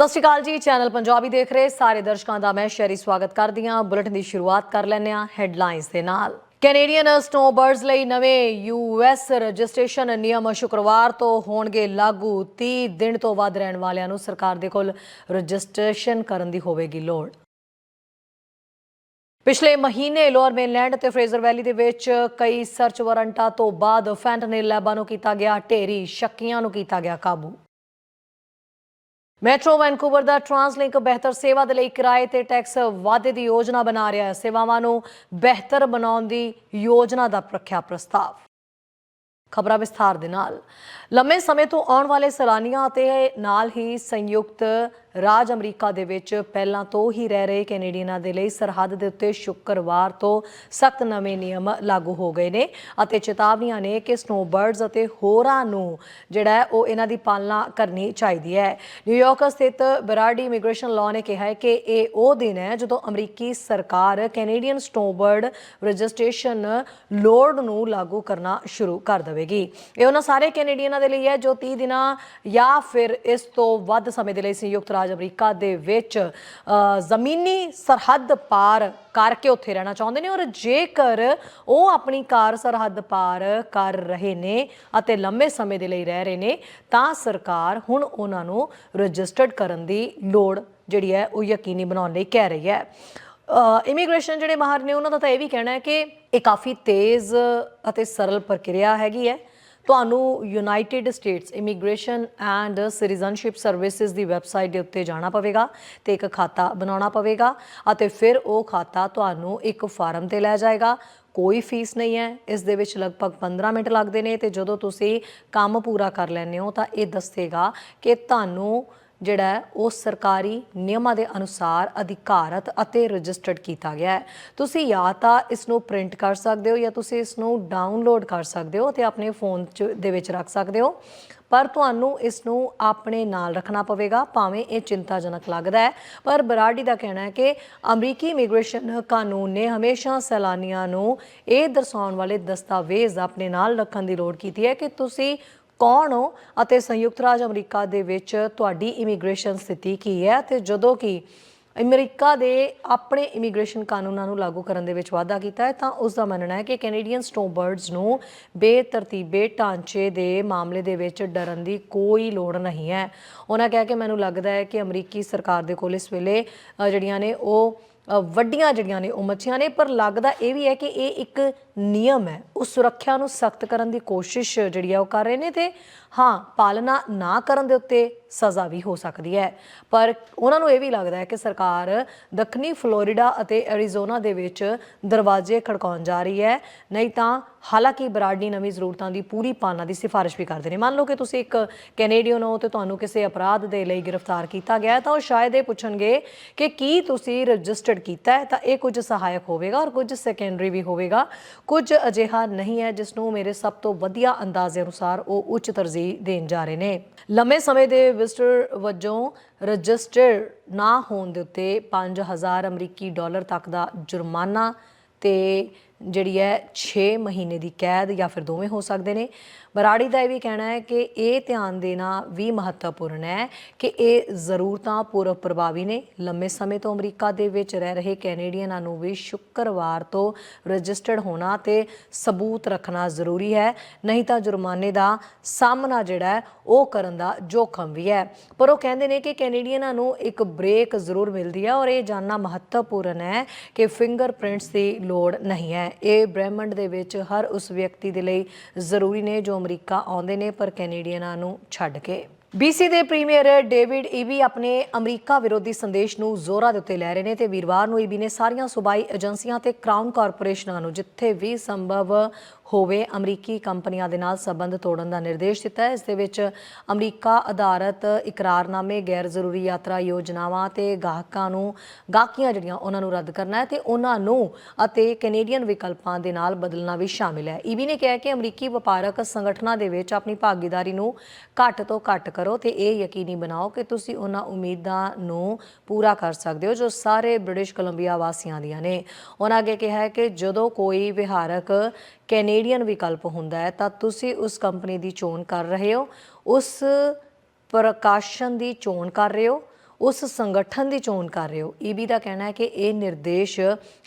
ਸਤਿ ਸ਼੍ਰੀ ਅਕਾਲ ਜੀ, ਚੈਨਲ ਪੰਜਾਬੀ ਦੇਖ ਰਹੇ ਸਾਰੇ ਦਰਸ਼ਕਾਂ ਦਾ ਮੈਂ ਸ਼ੈਰੀ ਸਵਾਗਤ ਕਰਦੀ ਹਾਂ। ਬੁਲੇਟਿਨ ਦੀ ਸ਼ੁਰੂਆਤ ਕਰ ਲੈਂਦੇ ਹਾਂ ਹੈਡਲਾਈਨਸ ਦੇ ਨਾਲ। ਕੈਨੇਡੀਅਨ ਸਨੋਬਰਡਸ ਲਈ ਨਵੇਂ ਯੂਐਸ ਰਜਿਸਟ੍ਰੇਸ਼ਨ ਨਿਯਮ ਸ਼ੁੱਕਰਵਾਰ ਤੋਂ ਹੋਣਗੇ ਲਾਗੂ। 30 ਦਿਨ ਤੋਂ ਵੱਧ ਰਹਿਣ ਵਾਲਿਆਂ ਨੂੰ ਸਰਕਾਰ ਦੇ ਕੋਲ ਰਜਿਸਟ੍ਰੇਸ਼ਨ ਕਰਨ ਦੀ ਹੋਵੇਗੀ ਲੋੜ। ਪਿਛਲੇ ਮਹੀਨੇ ਲੋਅਰ ਮੇਨਲੈਂਡ ਅਤੇ ਫਰੇਜ਼ਰ ਵੈਲੀ ਦੇ ਵਿੱਚ ਕਈ ਸਰਚ ਵਾਰੰਟਾਂ ਤੋਂ ਬਾਅਦ ਫੈਂਟਨਿਲ ਲੈਬਾਂ ਨੂੰ ਕੀਤਾ ਗਿਆ ਢੇਰੀ, ਸ਼ੱਕੀਆਂ ਨੂੰ ਕੀਤਾ ਗਿਆ ਕਾਬੂ। ਮੈਟਰੋ ਵੈਨਕੂਵਰ ਦਾ ਟਰਾਂਸਲਿੰਕ ਬਿਹਤਰ ਸੇਵਾ ਦੇ ਲਈ ਕਿਰਾਏ ਤੇ ਟੈਕਸ ਵਾਧੇ ਦੀ ਯੋਜਨਾ ਬਣਾ ਰਿਹਾ ਹੈ। ਸੇਵਾਵਾਂ ਨੂੰ ਬਿਹਤਰ ਬਣਾਉਣ ਦੀ ਯੋਜਨਾ ਦਾ ਰੱਖਿਆ ਪ੍ਰਸਤਾਵ। ਖਬਰਾਂ ਵਿਸਥਾਰ ਦੇ ਨਾਲ। ਲੰਮੇ ਸਮੇਂ ਤੋਂ ਆਉਣ ਵਾਲੇ ਸੈਲਾਨੀਆਂ ਅਤੇ ਨਾਲ ਹੀ ਸੰਯੁਕਤ ਰਾਜ ਅਮਰੀਕਾ ਦੇ ਵਿੱਚ ਪਹਿਲਾਂ ਤੋਂ ਹੀ ਰਹਿ ਰਹੇ ਕੈਨੇਡੀਅਨਾਂ ਦੇ ਲਈ ਸਰਹੱਦ ਦੇ ਉੱਤੇ ਸ਼ੁੱਕਰਵਾਰ ਤੋਂ ਸਖਤ ਨਵੇਂ ਨਿਯਮ ਲਾਗੂ ਹੋ ਗਏ ਨੇ ਅਤੇ ਚੇਤਾਵਨੀਆਂ ਨੇ ਕਿ ਸਨੋਬਰਡਸ ਅਤੇ ਹੋਰਾਂ ਨੂੰ ਜਿਹੜਾ ਹੈ ਉਹ ਇਹਨਾਂ ਦੀ ਪਾਲਣਾ ਕਰਨੀ ਚਾਹੀਦੀ ਹੈ। ਨਿਊਯਾਰਕ ਸਥਿਤ ਬਰਾਡੀ ਇਮੀਗ੍ਰੇਸ਼ਨ ਲਾਅ ਨੇ ਕਿਹਾ ਹੈ ਕਿ ਇਹ ਉਹ ਦਿਨ ਹੈ ਜਦੋਂ ਅਮਰੀਕੀ ਸਰਕਾਰ ਕੈਨੇਡੀਅਨ ਸਨੋਬਰਡ ਰਜਿਸਟ੍ਰੇਸ਼ਨ ਲੋੜ ਨੂੰ ਲਾਗੂ ਕਰਨਾ ਸ਼ੁਰੂ ਕਰ ਦੇਵੇਗੀ। ਇਹ ਉਹਨਾਂ ਸਾਰੇ ਕੈਨੇਡੀਅਨਾਂ ਦੇ ਲਈ ਹੈ ਜੋ 30 ਦਿਨਾਂ ਜਾਂ ਫਿਰ ਇਸ ਤੋਂ ਵੱਧ ਸਮੇਂ ਦੇ ਲਈ ਸੰਯੁਕਤ ਰਾਜ ਅਮਰੀਕਾ ਦੇ ਵਿੱਚ ਜ਼ਮੀਨੀ ਸਰਹੱਦ ਪਾਰ ਕਰਕੇ ਉੱਥੇ ਰਹਿਣਾ ਚਾਹੁੰਦੇ ਨੇ ਔਰ ਜੇਕਰ ਉਹ ਆਪਣੀ ਕਾਰ ਸਰਹੱਦ ਪਾਰ ਕਰ ਰਹੇ ਨੇ ਅਤੇ ਲੰਮੇ ਸਮੇਂ ਦੇ ਲਈ ਰਹਿ ਰਹੇ ਨੇ, ਤਾਂ ਸਰਕਾਰ ਹੁਣ ਉਹਨਾਂ ਨੂੰ ਰਜਿਸਟਰਡ ਕਰਨ ਦੀ ਲੋੜ ਜਿਹੜੀ ਹੈ, ਉਹ ਯਕੀਨੀ ਬਣਾਉਣ ਲਈ ਕਹਿ ਰਹੀ ਹੈ। ਇਮੀਗ੍ਰੇਸ਼ਨ ਜਿਹੜੇ ਮਾਹਰ ਨੇ, ਉਹਨਾਂ ਦਾ ਤਾਂ ਇਹ ਵੀ ਕਹਿਣਾ ਹੈ ਕਿ ਇਹ ਕਾਫੀ ਤੇਜ਼ ਅਤੇ ਸਰਲ ਪ੍ਰਕਿਰਿਆ ਹੈਗੀ ਹੈ। ਤੁਹਾਨੂੰ United States immigration and citizenship services the website ਦੇ ਉੱਤੇ ਜਾਣਾ ਪਵੇਗਾ ਤੇ ਇੱਕ ਖਾਤਾ ਬਣਾਉਣਾ ਪਵੇਗਾ ਅਤੇ ਫਿਰ ਉਹ ਖਾਤਾ ਤੁਹਾਨੂੰ ਇੱਕ ਫਾਰਮ ਤੇ ਲੈ ਜਾਏਗਾ। ਕੋਈ ਫੀਸ ਨਹੀਂ ਹੈ। ਇਸ ਦੇ ਵਿੱਚ ਲਗਭਗ 15 ਮਿੰਟ ਲੱਗਦੇ ਨੇ ਤੇ ਜਦੋਂ ਤੁਸੀਂ ਕੰਮ ਪੂਰਾ ਕਰ ਲੈਂਦੇ ਹੋ ਤਾਂ ਇਹ ਦੱਸੇਗਾ ਕਿ ਤੁਹਾਨੂੰ ਜਿਹੜਾ ਉਹ ਸਰਕਾਰੀ ਨਿਯਮਾਂ ਦੇ ਅਨੁਸਾਰ ਅਧਿਕਾਰਤ ਅਤੇ ਰਜਿਸਟਰਡ ਕੀਤਾ ਗਿਆ ਹੈ। ਤੁਸੀਂ ਜਾਂ ਤਾਂ ਇਸ ਨੂੰ ਪ੍ਰਿੰਟ ਕਰ ਸਕਦੇ ਹੋ ਜਾਂ ਤੁਸੀਂ ਇਸ ਨੂੰ ਡਾਊਨਲੋਡ ਕਰ ਸਕਦੇ ਹੋ ਤੇ ਆਪਣੇ ਫੋਨ 'ਚ ਦੇ ਵਿੱਚ ਰੱਖ ਸਕਦੇ ਹੋ। ਪਰ ਤੁਹਾਨੂੰ ਇਸ ਨੂੰ ਆਪਣੇ ਨਾਲ ਰੱਖਣਾ ਪਵੇਗਾ, ਭਾਵੇਂ ਇਹ ਚਿੰਤਾਜਨਕ ਲੱਗਦਾ ਹੈ। ਪਰ ਬਰਾਡੀ ਦਾ ਕਹਿਣਾ ਹੈ ਕਿ ਅਮਰੀਕੀ ਇਮੀਗ੍ਰੇਸ਼ਨ ਕਾਨੂੰਨ ਨੇ ਹਮੇਸ਼ਾ ਸੈਲਾਨੀਆਂ ਨੂੰ ਇਹ ਦਰਸਾਉਣ ਵਾਲੇ ਦਸਤਾਵੇਜ਼ ਆਪਣੇ ਨਾਲ ਰੱਖਣ ਦੀ ਲੋੜ ਕੀਤੀ ਹੈ ਕਿ ਤੁਸੀਂ ਕੌਣ ਹੋ ਅਤੇ ਸੰਯੁਕਤ ਰਾਜ ਅਮਰੀਕਾ ਦੇ ਵਿੱਚ ਤੁਹਾਡੀ ਇਮੀਗ੍ਰੇਸ਼ਨ ਸਥਿਤੀ ਕੀ ਹੈ ਤੇ ਜਦੋਂ ਕਿ ਅਮਰੀਕਾ ਦੇ ਆਪਣੇ ਇਮੀਗ੍ਰੇਸ਼ਨ ਕਾਨੂੰਨਾਂ ਨੂੰ ਲਾਗੂ ਕਰਨ ਦੇ ਵਿੱਚ ਵਾਧਾ ਕੀਤਾ ਹੈ, ਤਾਂ ਉਸ ਦਾ ਮੰਨਣਾ ਹੈ ਕਿ ਕੈਨੇਡੀਅਨ ਸਨੋਬਰਡਸ ਨੂੰ ਬੇਤਰਤੀਬੇ ਢਾਂਚੇ ਦੇ ਮਾਮਲੇ ਦੇ ਵਿੱਚ ਡਰਨ ਦੀ ਕੋਈ ਲੋੜ ਨਹੀਂ ਹੈ। ਉਹਨਾਂ ਕਿਹਾ ਕਿ ਮੈਨੂੰ ਲੱਗਦਾ ਹੈ ਕਿ ਅਮਰੀਕੀ ਸਰਕਾਰ ਦੇ ਕੋਲ ਇਸ ਵੇਲੇ ਜਿਹੜੀਆਂ ਨੇ ਉਹ ਵੱਡੀਆਂ ਜਿਹੜੀਆਂ ਨੇ ਉਹ ਮੱਛੀਆਂ ਨੇ, ਪਰ ਲੱਗਦਾ ਇਹ ਵੀ ਹੈ ਕਿ ਇਹ ਇੱਕ ਨਿਯਮ ਹੈ। ਉਹ ਸੁਰੱਖਿਆ ਨੂੰ ਸਖਤ ਕਰਨ ਦੀ ਕੋਸ਼ਿਸ਼ ਜਿਹੜੀ ਹੈ ਉਹ ਕਰ ਰਹੇ ਨੇ ਤੇ ਹਾਂ, ਪਾਲਣਾ ਨਾ ਕਰਨ ਦੇ ਉੱਤੇ ਸਜ਼ਾ ਵੀ ਹੋ ਸਕਦੀ ਹੈ। ਪਰ ਉਹਨਾਂ ਨੂੰ ਇਹ ਵੀ ਲੱਗਦਾ ਹੈ ਕਿ ਸਰਕਾਰ ਦੱਖਣੀ ਫਲੋਰੀਡਾ ਅਤੇ ਐਰੀਜ਼ੋਨਾ ਦੇ ਵਿੱਚ ਦਰਵਾਜ਼ੇ ਖੜਕਾਉਣ ਜਾ ਰਹੀ ਹੈ। ਨਹੀਂ ਤਾਂ ਹਾਲਾਂਕਿ ਬਰਾਡੀ ਨਵੀਂ ਜ਼ਰੂਰਤਾਂ ਦੀ ਪੂਰੀ ਪਾਲਣਾ ਦੀ ਸਿਫਾਰਿਸ਼ ਵੀ ਕਰਦੇ ਨੇ। ਮੰਨ ਲਓ ਕਿ ਤੁਸੀਂ ਇੱਕ ਕੈਨੇਡੀਅਨ ਹੋ ਤੇ ਤੁਹਾਨੂੰ ਕਿਸੇ ਅਪਰਾਧ ਦੇ ਲਈ ਗ੍ਰਿਫਤਾਰ ਕੀਤਾ ਗਿਆ ਤਾਂ ਉਹ ਸ਼ਾਇਦ ਇਹ ਪੁੱਛਣਗੇ ਕਿ ਕੀ ਤੁਸੀਂ ਰਜਿਸਟਰਡ ਕੀਤਾ ਹੈ ਤਾਂ ਇਹ ਕੁਝ ਸਹਾਇਕ ਹੋਵੇਗਾ ਔਰ ਕੁਝ ਸੈਕੰਡਰੀ ਵੀ ਹੋਵੇਗਾ। ਕੁਝ ਅਜਿਹਾ ਨਹੀਂ ਹੈ ਜਿਸ ਨੂੰ ਮੇਰੇ ਸਭ ਤੋਂ ਵਧੀਆ ਅੰਦਾਜ਼ੇ ਅਨੁਸਾਰ ਉਹ ਉੱਚ ਤਰਜੀਹ ਦੇਣ ਜਾ ਰਹੇ ਨੇ। ਲੰਮੇ ਸਮੇਂ ਦੇ ਵਿਜ਼ਟਰ ਵਜੋਂ ਰਜਿਸਟਰ ਨਾ ਹੋਣ ਦੇ ਉੱਤੇ 5000 ਅਮਰੀਕੀ ਡਾਲਰ ਤੱਕ ਦਾ ਜੁਰਮਾਨਾ ਤੇ ਜਿਹੜੀ ਹੈ 6 ਮਹੀਨੇ ਦੀ ਕੈਦ ਜਾਂ ਫਿਰ ਦੋਵੇਂ ਹੋ ਸਕਦੇ ਨੇ। ਬਰਾੜੀ ਦਾ ਇਹ ਵੀ ਕਹਿਣਾ ਹੈ ਕਿ ਇਹ ਧਿਆਨ ਦੇਣਾ ਵੀ ਮਹੱਤਵਪੂਰਨ ਹੈ ਕਿ ਇਹ ਜ਼ਰੂਰਤਾਂ ਪੂਰਵ ਪ੍ਰਭਾਵੀ ਨੇ। ਲੰਮੇ ਸਮੇਂ ਤੋਂ ਅਮਰੀਕਾ ਦੇ ਵਿੱਚ ਰਹਿ ਰਹੇ ਕੈਨੇਡੀਅਨਾਂ ਨੂੰ ਵੀ ਸ਼ੁੱਕਰਵਾਰ ਤੋਂ ਰਜਿਸਟਰਡ ਹੋਣਾ ਤੇ ਸਬੂਤ ਰੱਖਣਾ ਜ਼ਰੂਰੀ ਹੈ। ਨਹੀਂ ਤਾਂ ਜੁਰਮਾਨੇ ਦਾ ਸਾਹਮਣਾ ਜਿਹੜਾ ਉਹ ਕਰਨ ਦਾ ਜੋਖਮ ਵੀ ਹੈ। ਪਰ ਉਹ ਕਹਿੰਦੇ ਨੇ ਕਿ ਕੈਨੇਡੀਅਨਾਂ ਨੂੰ ਇੱਕ ਬ੍ਰੇਕ ਜ਼ਰੂਰ ਮਿਲਦੀ ਹੈ ਔਰ ਇਹ ਜਾਨਣਾ ਮਹੱਤਵਪੂਰਨ ਹੈ ਕਿ ਫਿੰਗਰਪ੍ਰਿੰਟਸ ਦੀ ਲੋੜ ਨਹੀਂ ਹੈ। ਇਹ ਬ੍ਰਹਿਮੰਡ ਦੇ ਵਿੱਚ ਹਰ ਉਸ ਵਿਅਕਤੀ ਦੇ ਲਈ ਜ਼ਰੂਰੀ ਨੇ ਜੋ ਅਮਰੀਕਾ ਆਉਂਦੇ ਨੇ, ਪਰ ਕੈਨੇਡੀਅਨਾਂ ਨੂੰ ਛੱਡ ਕੇ। BC ਦੇ ਪ੍ਰੀਮੀਅਰ ਡੇਵਿਡ ਈਬੀ ਆਪਣੇ ਅਮਰੀਕਾ ਵਿਰੋਧੀ ਸੰਦੇਸ਼ ਨੂੰ ਜ਼ੋਰਾਂ ਦੇ ਉੱਤੇ ਲੈ ਰਹੇ ਨੇ ਤੇ ਵੀਰਵਾਰ ਨੂੰ ਈਬੀ ਨੇ ਸਾਰੀਆਂ ਸੂਬਾਈ ਏਜੰਸੀਆਂ ਤੇ ਕ੍ਰਾਊਨ ਕਾਰਪੋਰੇਸ਼ਨਾਂ ਨੂੰ, ਜਿੱਥੇ ਵੀ ਸੰਭਵ ਹੋਵੇ, ਅਮਰੀਕੀ ਕੰਪਨੀਆਂ ਦੇ ਨਾਲ ਸਬੰਧ ਤੋੜਨ ਦਾ ਨਿਰਦੇਸ਼ ਦਿੱਤਾ ਹੈ। ਇਸ ਦੇ ਵਿੱਚ ਅਮਰੀਕਾ ਆਧਾਰਿਤ ਇਕਰਾਰਨਾਮੇ ਗੈਰ ਜ਼ਰੂਰੀ ਯਾਤਰਾ ਯੋਜਨਾਵਾਂ ਤੇ ਗਾਹਕਾਂ ਨੂੰ ਗਾਹਕੀਆਂ ਜਿਹੜੀਆਂ, ਉਹਨਾਂ ਨੂੰ ਰੱਦ ਕਰਨਾ ਹੈ ਤੇ ਉਹਨਾਂ ਨੂੰ ਅਤੇ ਕੈਨੇਡੀਅਨ ਵਿਕਲਪਾਂ ਦੇ ਨਾਲ ਬਦਲਣਾ ਵੀ ਸ਼ਾਮਿਲ ਹੈ। ਈਬੀ ਨੇ ਕਿਹਾ ਕਿ ਅਮਰੀਕੀ ਵਪਾਰਕ ਸੰਗਠਨਾਂ ਦੇ ਵਿੱਚ ਆਪਣੀ ਭਾਗੀਦਾਰੀ ਨੂੰ ਘੱਟ ਤੋਂ ਘੱਟ ਕਰੋ ਤੇ ਇਹ ਯਕੀਨੀ ਬਣਾਓ ਕਿ ਤੁਸੀਂ ਉਹਨਾਂ ਉਮੀਦਾਂ ਨੂੰ ਪੂਰਾ ਕਰ ਸਕਦੇ ਹੋ ਜੋ ਸਾਰੇ ਬ੍ਰਿਟਿਸ਼ ਕੋਲੰਬੀਆ ਵਾਸੀਆਂ ਦੀਆਂ ਨੇ। ਉਹਨਾਂ ਅੱਗੇ ਕਿਹਾ ਹੈ ਕਿ ਜਦੋਂ ਕੋਈ ਵਿਹਾਰਕ ਕੈਨੇਡੀਅਨ ਵਿਕਲਪ ਹੁੰਦਾ ਹੈ, ਤਾਂ ਤੁਸੀਂ ਉਸ ਕੰਪਨੀ ਦੀ ਚੋਣ ਕਰ ਰਹੇ ਹੋ, ਉਸ ਪ੍ਰਕਾਸ਼ਨ ਦੀ ਚੋਣ ਕਰ ਰਹੇ ਹੋ। ਉਸ ਸੰਗਠਨ ਦੀ ਚੋਣ ਕਰ ਰਹੇ ਹੋ। ਈਬੀ ਦਾ ਕਹਿਣਾ ਹੈ ਕਿ ਇਹ ਨਿਰਦੇਸ਼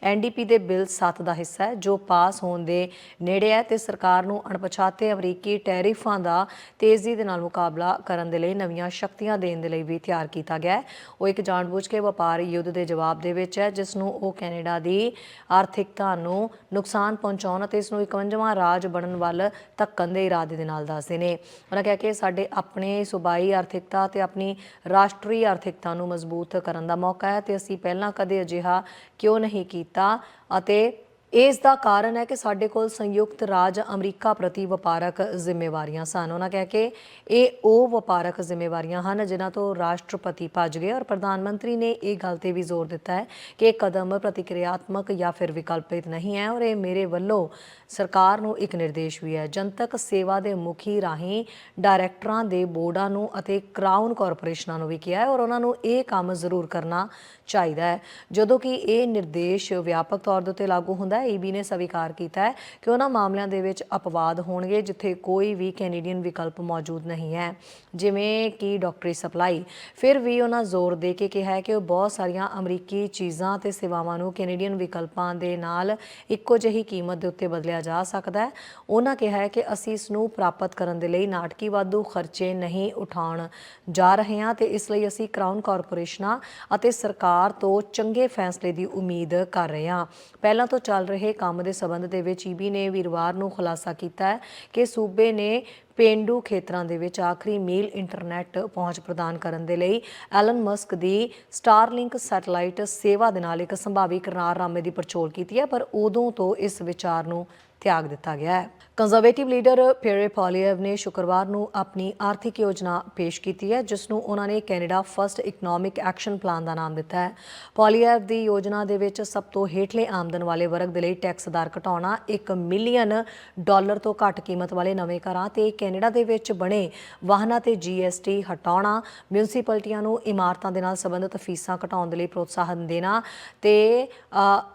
ਐਨਡੀਪੀ ਦੇ ਬਿੱਲ 7 ਦਾ ਹਿੱਸਾ ਹੈ, ਜੋ ਪਾਸ ਹੋਣ ਦੇ ਨੇੜੇ ਹੈ ਤੇ ਸਰਕਾਰ ਨੂੰ ਅਣਪਛਾਤੇ ਅਮਰੀਕੀ ਟੈਰਿਫਾਂ ਦਾ ਤੇਜ਼ੀ ਦੇ ਨਾਲ ਮੁਕਾਬਲਾ ਕਰਨ ਦੇ ਲਈ ਨਵੀਆਂ ਸ਼ਕਤੀਆਂ ਦੇਣ ਦੇ ਲਈ ਵੀ ਤਿਆਰ ਕੀਤਾ ਗਿਆ ਹੈ। ਉਹ ਇੱਕ ਜਾਣਬੁੱਝ ਕੇ ਵਪਾਰ ਯੁੱਧ ਦੇ ਜਵਾਬ ਦੇ ਵਿੱਚ ਹੈ, ਜਿਸ ਨੂੰ ਉਹ ਕੈਨੇਡਾ ਦੀ ਆਰਥਿਕਤਾ ਨੂੰ ਨੁਕਸਾਨ ਪਹੁੰਚਾਉਣ ਅਤੇ ਇਸ ਨੂੰ 51ਵਾਂ ਰਾਜ ਬਣਨ ਵੱਲ ਧੱਕਣ ਦੇ ਇਰਾਦੇ ਦੇ ਨਾਲ ਦੱਸਦੇ ਨੇ। ਉਹਨਾਂ ਕਿਹਾ ਕਿ ਸਾਡੇ ਆਪਣੇ ਸੂਬਾਈ ਆਰਥਿਕਤਾ ਤੇ ਆਪਣੀ ਰਾਸ਼ਟਰੀ ਆਰਥਿਕ ਆਰਥਿਕਤਾ ਨੂੰ ਮਜ਼ਬੂਤ ਕਰਨ ਦਾ ਮੌਕਾ ਹੈ ਤੇ ਅਸੀਂ ਪਹਿਲਾਂ ਕਦੇ ਅਜਿਹਾ ਕਿਉਂ ਨਹੀਂ ਕੀਤਾ ਅਤੇ ਇਸ ਦਾ ਕਾਰਨ ਹੈ ਕਿ ਸਾਡੇ ਕੋਲ ਸੰਯੁਕਤ ਰਾਜ ਅਮਰੀਕਾ ਪ੍ਰਤੀ ਵਪਾਰਕ ਜ਼ਿੰਮੇਵਾਰੀਆਂ ਸਨ। ਉਹਨਾਂ ਕਹਿ ਕੇ ਇਹ ਉਹ ਵਪਾਰਕ ਜ਼ਿੰਮੇਵਾਰੀਆਂ ਹਨ ਜਿਨ੍ਹਾਂ ਤੋਂ ਰਾਸ਼ਟਰਪਤੀ ਭੱਜ ਗਏ ਔਰ ਪ੍ਰਧਾਨ ਮੰਤਰੀ ਨੇ ਇਹ ਗੱਲ ਤੇ ਵੀ ਜ਼ੋਰ ਦਿੱਤਾ ਹੈ ਕਿ ਇਹ ਕਦਮ ਪ੍ਰਤੀਕਿਰਿਆਤਮਕ ਜਾਂ ਫਿਰ ਵਿਕਲਪਿਤ ਨਹੀਂ ਹੈ ਔਰ ਇਹ ਮੇਰੇ ਵੱਲੋਂ ਸਰਕਾਰ ਨੂੰ ਇੱਕ ਨਿਰਦੇਸ਼ ਵੀ ਹੈ। ਜਨਤਕ ਸੇਵਾ ਦੇ ਮੁਖੀ ਰਾਹੀਂ ਡਾਇਰੈਕਟਰਾਂ ਦੇ ਬੋਰਡਾਂ ਨੂੰ ਅਤੇ ਕਰਾਊਨ ਕਾਰਪੋਰੇਸ਼ਨਾਂ ਨੂੰ ਵੀ ਕਿਹਾ ਹੈ ਔਰ ਉਹਨਾਂ ਨੂੰ ਇਹ ਕੰਮ ਜ਼ਰੂਰ ਕਰਨਾ ਚਾਹੀਦਾ ਹੈ। ਜਦੋਂ ਕਿ ਇਹ ਨਿਰਦੇਸ਼ ਵਿਆਪਕ ਤੌਰ ਦੇ ਉੱਤੇ ਲਾਗੂ ਹੁੰਦਾ ਹੈ, ਈਬੀ ਨੇ ਸਵੀਕਾਰ ਕੀਤਾ ਹੈ ਕਿ ਉਹਨਾਂ ਮਾਮਲਿਆਂ ਦੇ ਵਿੱਚ ਅਪਵਾਦ ਹੋਣਗੇ, ਜਿੱਥੇ ਕੋਈ ਵੀ ਕੈਨੇਡੀਅਨ ਵਿਕਲਪ ਮੌਜੂਦ ਨਹੀਂ ਹੈ। ਜਿਵੇਂ ਕਿ ਡਾਕਟਰੀ ਸਪਲਾਈ, ਫਿਰ ਵੀ ਉਹਨਾਂ ਜ਼ੋਰ ਦੇ ਕੇ ਕਿਹਾ ਹੈ ਕਿ ਉਹ ਬਹੁਤ ਸਾਰੀਆਂ ਅਮਰੀਕੀ ਚੀਜ਼ਾਂ ਤੇ ਸੇਵਾਵਾਂ ਨੂੰ ਕੈਨੇਡੀਅਨ ਵਿਕਲਪਾਂ ਦੇ ਨਾਲ ਇੱਕੋ ਜਿਹੀ ਕੀਮਤ ਦੇ ਉੱਤੇ ਬਦਲਿਆ ਜਾ ਸਕਦਾ ਹੈ। ਉਹਨਾਂ ਕਿਹਾ ਹੈ ਕਿ ਅਸੀਂ ਇਸ ਨੂੰ ਪ੍ਰਾਪਤ ਕਰਨ ਦੇ ਲਈ ਨਾਟਕੀ ਵਾਧੂ ਖਰਚੇ ਨਹੀਂ ਉਠਾਉਣ ਜਾ ਰਹੇ ਹਾਂ ਤੇ ਇਸ ਲਈ ਅਸੀਂ ਕਰਾਊਨ ਕਾਰਪੋਰੇਸ਼ਨਾਂ ਅਤੇ ਸਰਕਾਰ ਤੋਂ ਚੰਗੇ ਫੈਸਲੇ ਦੀ ਉਮੀਦ ਕਰ ਰਹੇ ਹਾਂ। ਪਹਿਲਾਂ ਤੋਂ ਚੱਲ ਰਹੇ ਕੰਮ ਦੇ ਸਬੰਧ ਦੇ ਵਿੱਚ ਈਬੀ ਨੇ ਵੀਰਵਾਰ ਨੂੰ ਖੁਲਾਸਾ ਕੀਤਾ ਹੈ ਕਿ ਸੂਬੇ ਨੇ ਪੇਂਡੂ ਖੇਤਰਾਂ ਦੇ ਵਿੱਚ ਆਖਰੀ ਮੀਲ ਇੰਟਰਨੈਟ ਪਹੁੰਚ ਪ੍ਰਦਾਨ ਕਰਨ ਦੇ ਲਈ ਐਲਨ ਮਸਕ ਦੀ ਸਟਾਰਲਿੰਕ ਸੈਟੇਲਾਈਟ ਸੇਵਾ ਦੇ ਨਾਲ ਇੱਕ ਸੰਭਾਵੀ ਕਰਾਰਨਾਮੇ ਦੀ ਪੜਚੋਲ ਕੀਤੀ ਹੈ, ਪਰ ਉਦੋਂ ਤੋਂ ਇਸ ਵਿਚਾਰ ਨੂੰ ਤਿਆਗ ਦਿੱਤਾ ਗਿਆ ਹੈ। ਕੰਜ਼ਰਵੇਟਿਵ ਲੀਡਰ ਪੀਰੇ ਪੋਲੀਐਵ ਨੇ ਸ਼ੁੱਕਰਵਾਰ ਨੂੰ ਆਪਣੀ ਆਰਥਿਕ ਯੋਜਨਾ ਪੇਸ਼ ਕੀਤੀ ਹੈ, ਜਿਸ ਨੂੰ ਉਹਨਾਂ ਨੇ Canada first economic action plan ਦਾ ਨਾਮ ਦਿੱਤਾ ਹੈ। ਪੋਲੀਐਵ ਦੀ ਯੋਜਨਾ ਦੇ ਵਿੱਚ ਸਭ ਤੋਂ ਹੇਠਲੇ ਆਮਦਨ ਵਾਲੇ ਵਰਗ ਦੇ ਲਈ ਟੈਕਸ ਦਰ ਘਟਾਉਣਾ 1 ਮਿਲੀਅਨ ਡਾਲਰ ਤੋਂ ਘੱਟ ਕੀਮਤ ਵਾਲੇ ਨਵੇਂ ਘਰਾਂ ਤੇ ਕੈਨੇਡਾ ਦੇ ਵਿੱਚ ਬਣੇ ਵਾਹਨਾਂ ਤੇ ਜੀਐਸਟੀ ਹਟਾਉਣਾ ਮਿਊਨਿਸਪੈਲਿਟੀਆਂ ਨੂੰ ਇਮਾਰਤਾਂ ਦੇ ਨਾਲ ਸੰਬੰਧਿਤ ਫੀਸਾਂ ਘਟਾਉਣ ਦੇ ਲਈ ਪ੍ਰੋਤਸਾਹਨ ਦੇਣਾ ਤੇ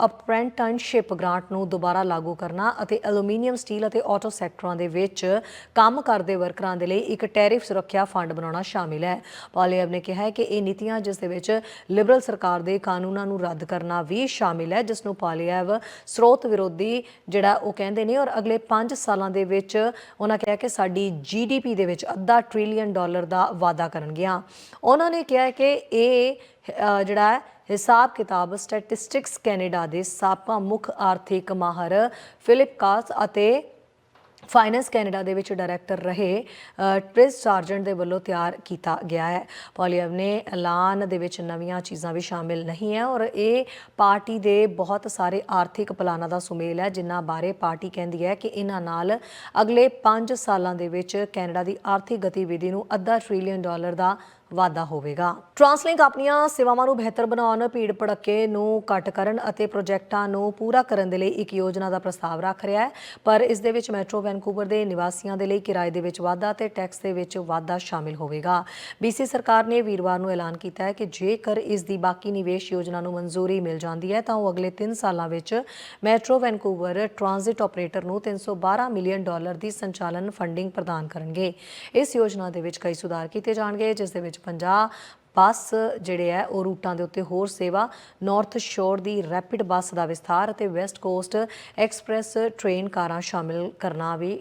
ਅਪ੍ਰੈਂਟਨਸ਼ਿਪ ਗ੍ਰਾਂਟ ਨੂੰ ਦੁਬਾਰਾ ਲਾਗੂ ਕਰਨਾ ਅਤੇ ਐਲੂਮੀਨੀਅਮ ਸਟੀਲ ਅਤੇ ਆਟੋ ਸੈਕਟਰਾਂ ਦੇ ਵਿੱਚ ਕੰਮ ਕਰਦੇ ਵਰਕਰਾਂ ਦੇ ਲਈ ਇੱਕ ਟੈਰਿਫ ਸੁਰੱਖਿਆ ਫੰਡ ਬਣਾਉਣਾ ਸ਼ਾਮਿਲ ਹੈ। ਪਾਲੇਬ ਨੇ ਕਿਹਾ ਹੈ ਕਿ ਇਹ ਨੀਤੀਆਂ ਜਿਸ ਦੇ ਵਿੱਚ ਲਿਬਰਲ ਸਰਕਾਰ ਦੇ ਕਾਨੂੰਨਾਂ ਨੂੰ ਰੱਦ ਕਰਨਾ ਵੀ ਸ਼ਾਮਿਲ ਹੈ, ਜਿਸ ਨੂੰ ਪਾਲੀਐਵ ਸਰੋਤ ਵਿਰੋਧੀ ਜਿਹੜਾ ਉਹ ਕਹਿੰਦੇ ਨੇ ਔਰ ਅਗਲੇ 5 ਸਾਲਾਂ ਦੇ ਵਿੱਚ ਉਹਨਾਂ ਕਿਹਾ ਕਿ ਸਾਡੀ ਜੀਡੀਪੀ ਦੇ ਵਿੱਚ ਅੱਧਾ ਟ੍ਰਿਲੀਅਨ ਡਾਲਰ ਦਾ ਵਾਅਦਾ ਕਰਨਗੀਆਂ। ਉਹਨਾਂ ਨੇ ਕਿਹਾ ਕਿ ਇਹ ਜਿਹੜਾ ਹਿਸਾਬ ਕਿਤਾਬ ਸਟੈਟਿਸਟਿਕਸ ਕੈਨੇਡਾ ਦੇ ਸਾਬਕਾ ਮੁੱਖ ਆਰਥਿਕ ਮਾਹਰ ਫਿਲਿਪ ਕਾਸ ਅਤੇ ਫਾਈਨੈਂਸ ਕੈਨੇਡਾ ਦੇ ਵਿੱਚ ਡਾਇਰੈਕਟਰ ਰਹੇ ਟ੍ਰਿਸ ਸਾਰਜੈਂਟ ਦੇ ਵੱਲੋਂ ਤਿਆਰ ਕੀਤਾ ਗਿਆ ਹੈ। ਪੋਲੀਅਵ ਨੇ ਐਲਾਨ ਦੇ ਵਿੱਚ ਨਵੀਆਂ ਚੀਜ਼ਾਂ ਵੀ ਸ਼ਾਮਿਲ ਨਹੀਂ ਹੈ ਔਰ ਇਹ ਪਾਰਟੀ ਦੇ ਬਹੁਤ ਸਾਰੇ ਆਰਥਿਕ ਪਲਾਨਾਂ ਦਾ ਸੁਮੇਲ ਹੈ, ਜਿਨ੍ਹਾਂ ਬਾਰੇ ਪਾਰਟੀ ਕਹਿੰਦੀ ਹੈ ਕਿ ਇਹਨਾਂ ਨਾਲ ਅਗਲੇ 5 ਸਾਲਾਂ ਦੇ ਵਿੱਚ ਕੈਨੇਡਾ ਦੀ ਆਰਥਿਕ ਗਤੀਵਿਧੀ ਨੂੰ ਅੱਧਾ ਟ੍ਰਿਲੀਅਨ ਡਾਲਰ ਦਾ ਵਾਧਾ ਹੋਵੇਗਾ। ਟਰਾਂਸਲਿੰਕ ਆਪਣੀਆਂ ਸੇਵਾਵਾਂ ਨੂੰ ਬਿਹਤਰ ਬਣਾਉਣ, ਭੀੜ ਭੜੱਕੇ ਨੂੰ ਘੱਟ ਕਰਨ ਅਤੇ ਪ੍ਰੋਜੈਕਟਾਂ ਨੂੰ ਪੂਰਾ ਕਰਨ ਦੇ ਲਈ ਇੱਕ ਯੋਜਨਾ ਦਾ ਪ੍ਰਸਤਾਵ ਰੱਖ ਰਿਹਾ ਹੈ। ਪਰ ਇਸ ਦੇ ਵਿੱਚ ਮੈਟਰੋ ਵੈਨਕੂਵਰ ਦੇ ਨਿਵਾਸੀਆਂ ਦੇ ਲਈ ਕਿਰਾਏ ਦੇ ਵਿੱਚ ਵਾਧਾ ਤੇ ਟੈਕਸ ਦੇ ਵਿੱਚ ਵਾਧਾ ਸ਼ਾਮਿਲ ਹੋਵੇਗਾ। ਬੀਸੀ ਸਰਕਾਰ ਨੇ ਵੀਰਵਾਰ ਨੂੰ ਐਲਾਨ ਕੀਤਾ ਹੈ ਕਿ ਜੇਕਰ ਇਸ ਦੀ ਬਾਕੀ ਨਿਵੇਸ਼ ਯੋਜਨਾ ਨੂੰ ਮਨਜ਼ੂਰੀ ਮਿਲ ਜਾਂਦੀ ਹੈ, ਤਾਂ ਉਹ ਅਗਲੇ 3 ਸਾਲਾਂ ਵਿੱਚ ਮੈਟਰੋ ਵੈਨਕੂਵਰ ਟ੍ਰਾਂਜ਼ਿਟ ਆਪਰੇਟਰ ਨੂੰ 312 ਮਿਲੀਅਨ ਡਾਲਰ ਦੀ ਸੰਚਾਲਨ ਫੰਡਿੰਗ ਪ੍ਰਦਾਨ ਕਰਨਗੇ। ਇਸ ਯੋਜਨਾ ਦੇ ਵਿੱਚ ਕਈ ਸੁਧਾਰ ਕੀਤੇ ਜਾਣਗੇ, ਜਿਸ ਦੇ ਵਿੱਚ 50 ਬੱਸ ਜਿਹੜੇ ਹੈ, ਉਹ ਰੂਟਾਂ ਦੇ ਉੱਤੇ ਹੋਰ ਸੇਵਾ ਨਾਰਥ ਸ਼ੋਰ ਦੀ ਰੈਪਿਡ ਬੱਸ ਦਾ ਵਿਸਥਾਰ ਅਤੇ ਵੈਸਟ ਕੋਸਟ ਐਕਸਪ੍ਰੈਸ ਟ੍ਰੇਨ ਕਾਰਾਂ ਸ਼ਾਮਿਲ ਕਰਨਾ ਵੀ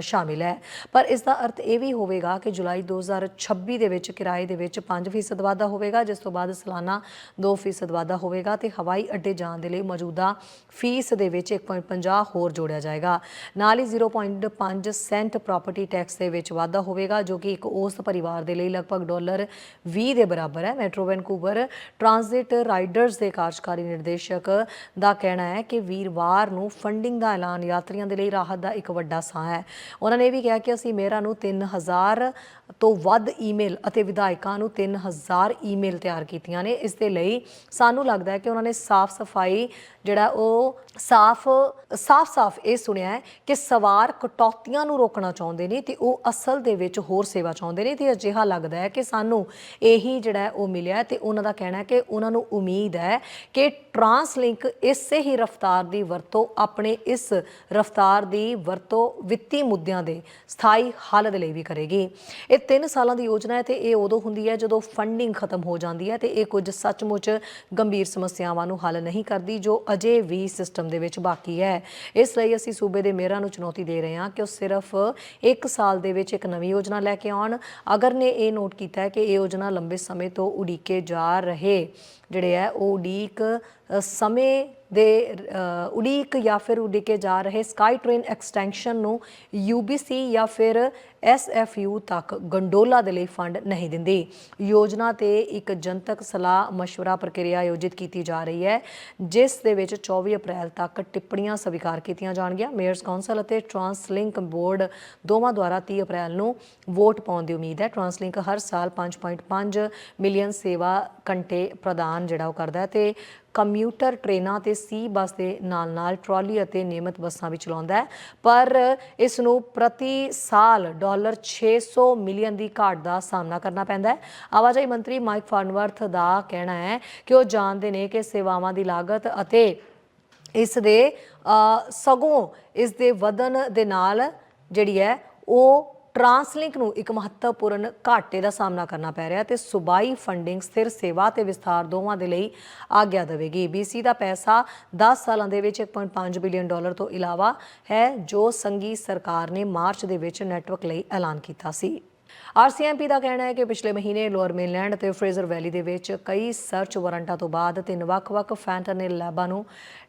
ਸ਼ਾਮਿਲ ਹੈ। ਪਰ ਇਸ ਦਾ ਅਰਥ ਇਹ ਵੀ ਹੋਵੇਗਾ ਕਿ ਜੁਲਾਈ 2026 ਦੇ ਵਿੱਚ, ਕਿਰਾਏ ਦੇ ਵਿੱਚ 5% ਵਾਧਾ ਹੋਵੇਗਾ, ਜਿਸ ਤੋਂ ਬਾਅਦ ਸਾਲਾਨਾ 2% ਵਾਧਾ ਹੋਵੇਗਾ ਤੇ ਹਵਾਈ ਅੱਡੇ ਜਾਣ ਦੇ ਲਈ ਮੌਜੂਦਾ ਫੀਸ ਦੇ ਵਿੱਚ 1.50 ਹੋਰ ਜੋੜਿਆ ਜਾਏਗਾ। ਨਾਲ ਹੀ 0.5 ਸੈਂਟ ਪ੍ਰਾਪਰਟੀ ਟੈਕਸ ਦੇ ਵਿੱਚ ਵਾਧਾ ਹੋਵੇਗਾ, ਜੋ ਕਿ ਇੱਕ ਔਸਤ ਪਰਿਵਾਰ ਦੇ ਲਈ ਲਗਭਗ ਡਾਲਰ 20 ਦੇ ਬਰਾਬਰ ਹੈ। ਮੈਟਰੋ ਵੈਨਕੂਵਰ ਟ੍ਰਾਂਜ਼ਿਟ ਰਾਈਡਰਸ ਦੇ ਕਾਰਜਕਾਰੀ ਨਿਰਦੇਸ਼ਕ ਦਾ ਕਹਿਣਾ ਹੈ ਕਿ ਵੀਰਵਾਰ ਨੂੰ ਫੰਡਿੰਗ ਦਾ ਐਲਾਨ ਯਾਤਰੀਆਂ ਦੇ ਲਈ ਰਾਹਤ ਦਾ ਇੱਕ ਵੱਡਾ ਸਾਹ ਹੈ। ਉਹਨਾਂ ਨੇ ਇਹ ਵੀ ਕਿਹਾ ਕਿ ਅਸੀਂ ਮੇਰਾ ਨੂੰ 3000 ਤੋਂ ਵੱਧ ਈਮੇਲ ਅਤੇ ਵਿਧਾਇਕਾਂ ਨੂੰ 3000 ਈਮੇਲ ਤਿਆਰ ਕੀਤੀਆਂ ਨੇ। ਇਸ ਦੇ ਲਈ ਸਾਨੂੰ ਲੱਗਦਾ ਹੈ ਕਿ ਉਹਨਾਂ ਨੇ ਸਾਫ਼ ਸਫ਼ਾਈ ਜਿਹੜਾ ਉਹ ਸਾਫ਼ ਸਾਫ਼-ਸਾਫ਼ ਇਹ ਸੁਣਿਆ ਹੈ ਕਿ ਸਵਾਰ ਕਟੌਤੀਆਂ ਨੂੰ ਰੋਕਣਾ ਚਾਹੁੰਦੇ ਨੇ ਤੇ ਉਹ ਅਸਲ ਦੇ ਵਿੱਚ ਹੋਰ ਸੇਵਾ ਚਾਹੁੰਦੇ ਨੇ ਤੇ ਅਜਿਹਾ ਲੱਗਦਾ ਹੈ ਕਿ ਸਾਨੂੰ ਇਹੀ ਜਿਹੜਾ ਉਹ ਮਿਲਿਆ ਤੇ ਉਹਨਾਂ ਦਾ ਕਹਿਣਾ ਹੈ ਕਿ ਉਹਨਾਂ ਨੂੰ ਉਮੀਦ ਹੈ ਕਿ ਟਰਾਂਸਲਿੰਕ ਇਸੇ ਹੀ ਰਫ਼ਤਾਰ ਦੀ ਵਰਤੋਂ, ਆਪਣੇ ਇਸ ਰਫ਼ਤਾਰ ਦੀ ਵਰਤੋਂ ਵਿੱਤੀ ਵਿੱਤੀ ਮੁੱਦਿਆਂ ਦੇ ਸਥਾਈ ਹੱਲ ਦੇ ਲਈ ਵੀ ਕਰੇਗੀ। ਇਹ 3 ਸਾਲਾਂ ਦੀ ਯੋਜਨਾ ਹੈ ਤੇ ਇਹ ਉਦੋਂ ਹੁੰਦੀ ਹੈ ਜਦੋਂ ਫੰਡਿੰਗ ਖਤਮ ਹੋ ਜਾਂਦੀ ਹੈ ਤੇ ਇਹ ਕੁਝ ਸੱਚਮੁੱਚ ਗੰਭੀਰ ਸਮੱਸਿਆਵਾਂ ਨੂੰ ਹੱਲ ਨਹੀਂ ਕਰਦੀ ਜੋ ਅਜੇ ਵੀ ਸਿਸਟਮ ਦੇ ਵਿੱਚ ਬਾਕੀ ਹੈ। ਇਸ ਲਈ ਅਸੀਂ ਸੂਬੇ ਦੇ ਮੇਅਰਾਂ ਨੂੰ ਚੁਣੌਤੀ ਦੇ ਰਹੇ ਹਾਂ ਕਿ ਉਹ ਸਿਰਫ 1 ਸਾਲ ਦੇ ਵਿੱਚ ਇੱਕ ਨਵੀਂ ਯੋਜਨਾ ਲੈ ਕੇ ਆਉਣ। ਅਗਰ ਨੇ ਇਹ ਨੋਟ ਕੀਤਾ ਹੈ ਕਿ ਇਹ ਯੋਜਨਾ ਲੰਬੇ ਸਮੇਂ ਤੋਂ ਉਡੀਕੇ ਜਾ ਰਹੇ ਜਿਹੜੇ ਹੈ, ਉਹ ਉਡੀਕ ਸਮੇਂ ਦੇ ਅ, ਉਡੀਕ ਜਾਂ ਫਿਰ ਉਡੀਕੇ ਜਾ ਰਹੇ ਸਕਾਈ ਟ੍ਰੇਨ ਐਕਸਟੈਂਸ਼ਨ ਨੂੰ UBC ਜਾਂ ਫਿਰ SFU ਤੱਕ ਗੰਡੋਲਾ ਦੇ ਲਈ ਫੰਡ ਨਹੀਂ ਦਿੰਦੀ ਯੋਜਨਾ ਤੇ ਇੱਕ ਜਨਤਕ ਸਲਾਹ مشورہ ਪ੍ਰਕਿਰਿਆ ਆਯੋਜਿਤ ਕੀਤੀ ਜਾ ਰਹੀ ਹੈ ਜਿਸ ਦੇ ਵਿੱਚ 24 ਅਪ੍ਰੈਲ ਤੱਕ ਟਿੱਪਣੀਆਂ ਸਵੀਕਾਰ ਕੀਤੀਆਂ ਜਾਣਗੀਆਂ ਮੇਅਰਸ ਕਾਉਂਸਲ ਅਤੇ ਟਰਾਂਸਲਿੰਕ ਬੋਰਡ ਦੋਵਾਂ ਦੁਆਰਾ 30 ਅਪ੍ਰੈਲ ਨੂੰ ਵੋਟ ਪਾਉਣ ਦੀ ਉਮੀਦ ਹੈ ਟਰਾਂਸਲਿੰਕ ਹਰ ਸਾਲ 5.5 ਮਿਲੀਅਨ ਸੇਵਾ ਘੰਟੇ ਪ੍ਰਦਾਨ ਜਿਹੜਾ ਉਹ ਕਰਦਾ ਹੈ ਤੇ ਕੰਮਿਊਟਰ ਟ੍ਰੇਨਾਂ ਤੇ ਸੀ ਬੱਸ ਦੇ ਨਾਲ-ਨਾਲ ਟਰਾਲੀ ਅਤੇ ਨਿਯਮਤ ਬੱਸਾਂ ਵੀ ਚਲਾਉਂਦਾ ਹੈ। ਪਰ ਇਸ ਨੂੰ ਪ੍ਰਤੀ ਸਾਲ ਡਾਲਰ 600 ਮਿਲੀਅਨ ਦੀ ਘਾਟ ਦਾ ਸਾਹਮਣਾ ਕਰਨਾ ਪੈਂਦਾ ਹੈ। ਆਵਾਜਾਈ ਮੰਤਰੀ ਮਾਈਕ ਫਾਰਨਵਰਥ ਦਾ ਕਹਿਣਾ ਹੈ ਕਿ ਉਹ ਜਾਣਦੇ ਨੇ ਕਿ ਸੇਵਾਵਾਂ ਦੀ ਲਾਗਤ ਅਤੇ ਇਸ ਦੇ ਸਗੋਂ ਇਸ ਦੇ ਵਧਨ ਦੇ ਨਾਲ ਜਿਹੜੀ ਹੈ, ਉਹ ਟਰਾਂਸਲਿੰਕ ਨੂੰ ਇੱਕ ਮਹੱਤਵਪੂਰਨ ਘਾਟੇ ਦਾ ਸਾਹਮਣਾ ਕਰਨਾ ਪੈ ਰਿਹਾ ਤੇ ਸੁਬਾਈ ਫੰਡਿੰਗ ਸਥਿਰ ਸੇਵਾ ਤੇ ਵਿਸਥਾਰ ਦੋਵਾਂ ਦੇ ਲਈ ਆਗਿਆ ਦੇਵੇਗੀ। BC ਦਾ ਪੈਸਾ 10 ਸਾਲਾਂ ਦੇ ਵਿੱਚ 1.5 ਬਿਲੀਅਨ ਡਾਲਰ ਤੋਂ ਇਲਾਵਾ ਹੈ, ਜੋ ਸੰਘੀ ਸਰਕਾਰ ਨੇ ਮਾਰਚ ਦੇ ਵਿੱਚ ਨੈਟਵਰਕ ਲਈ ਐਲਾਨ ਕੀਤਾ ਸੀ। ਆਰਸੀਐਮਪੀ ਦਾ ਕਹਿਣਾ ਹੈ ਕਿ ਪਿਛਲੇ ਮਹੀਨੇ ਲੋਅਰ ਮੇਨਲੈਂਡ ਅਤੇ ਫਰੇਜ਼ਰ ਵੈਲੀ ਦੇ ਵਿੱਚ ਕਈ ਸਰਚ ਵਾਰੰਟਾਂ ਤੋਂ ਬਾਅਦ ਤਿੰਨ ਵੱਖ-ਵੱਖ ਫੈਂਟਨਲ ਲੈਬਾਂ ਨੂੰ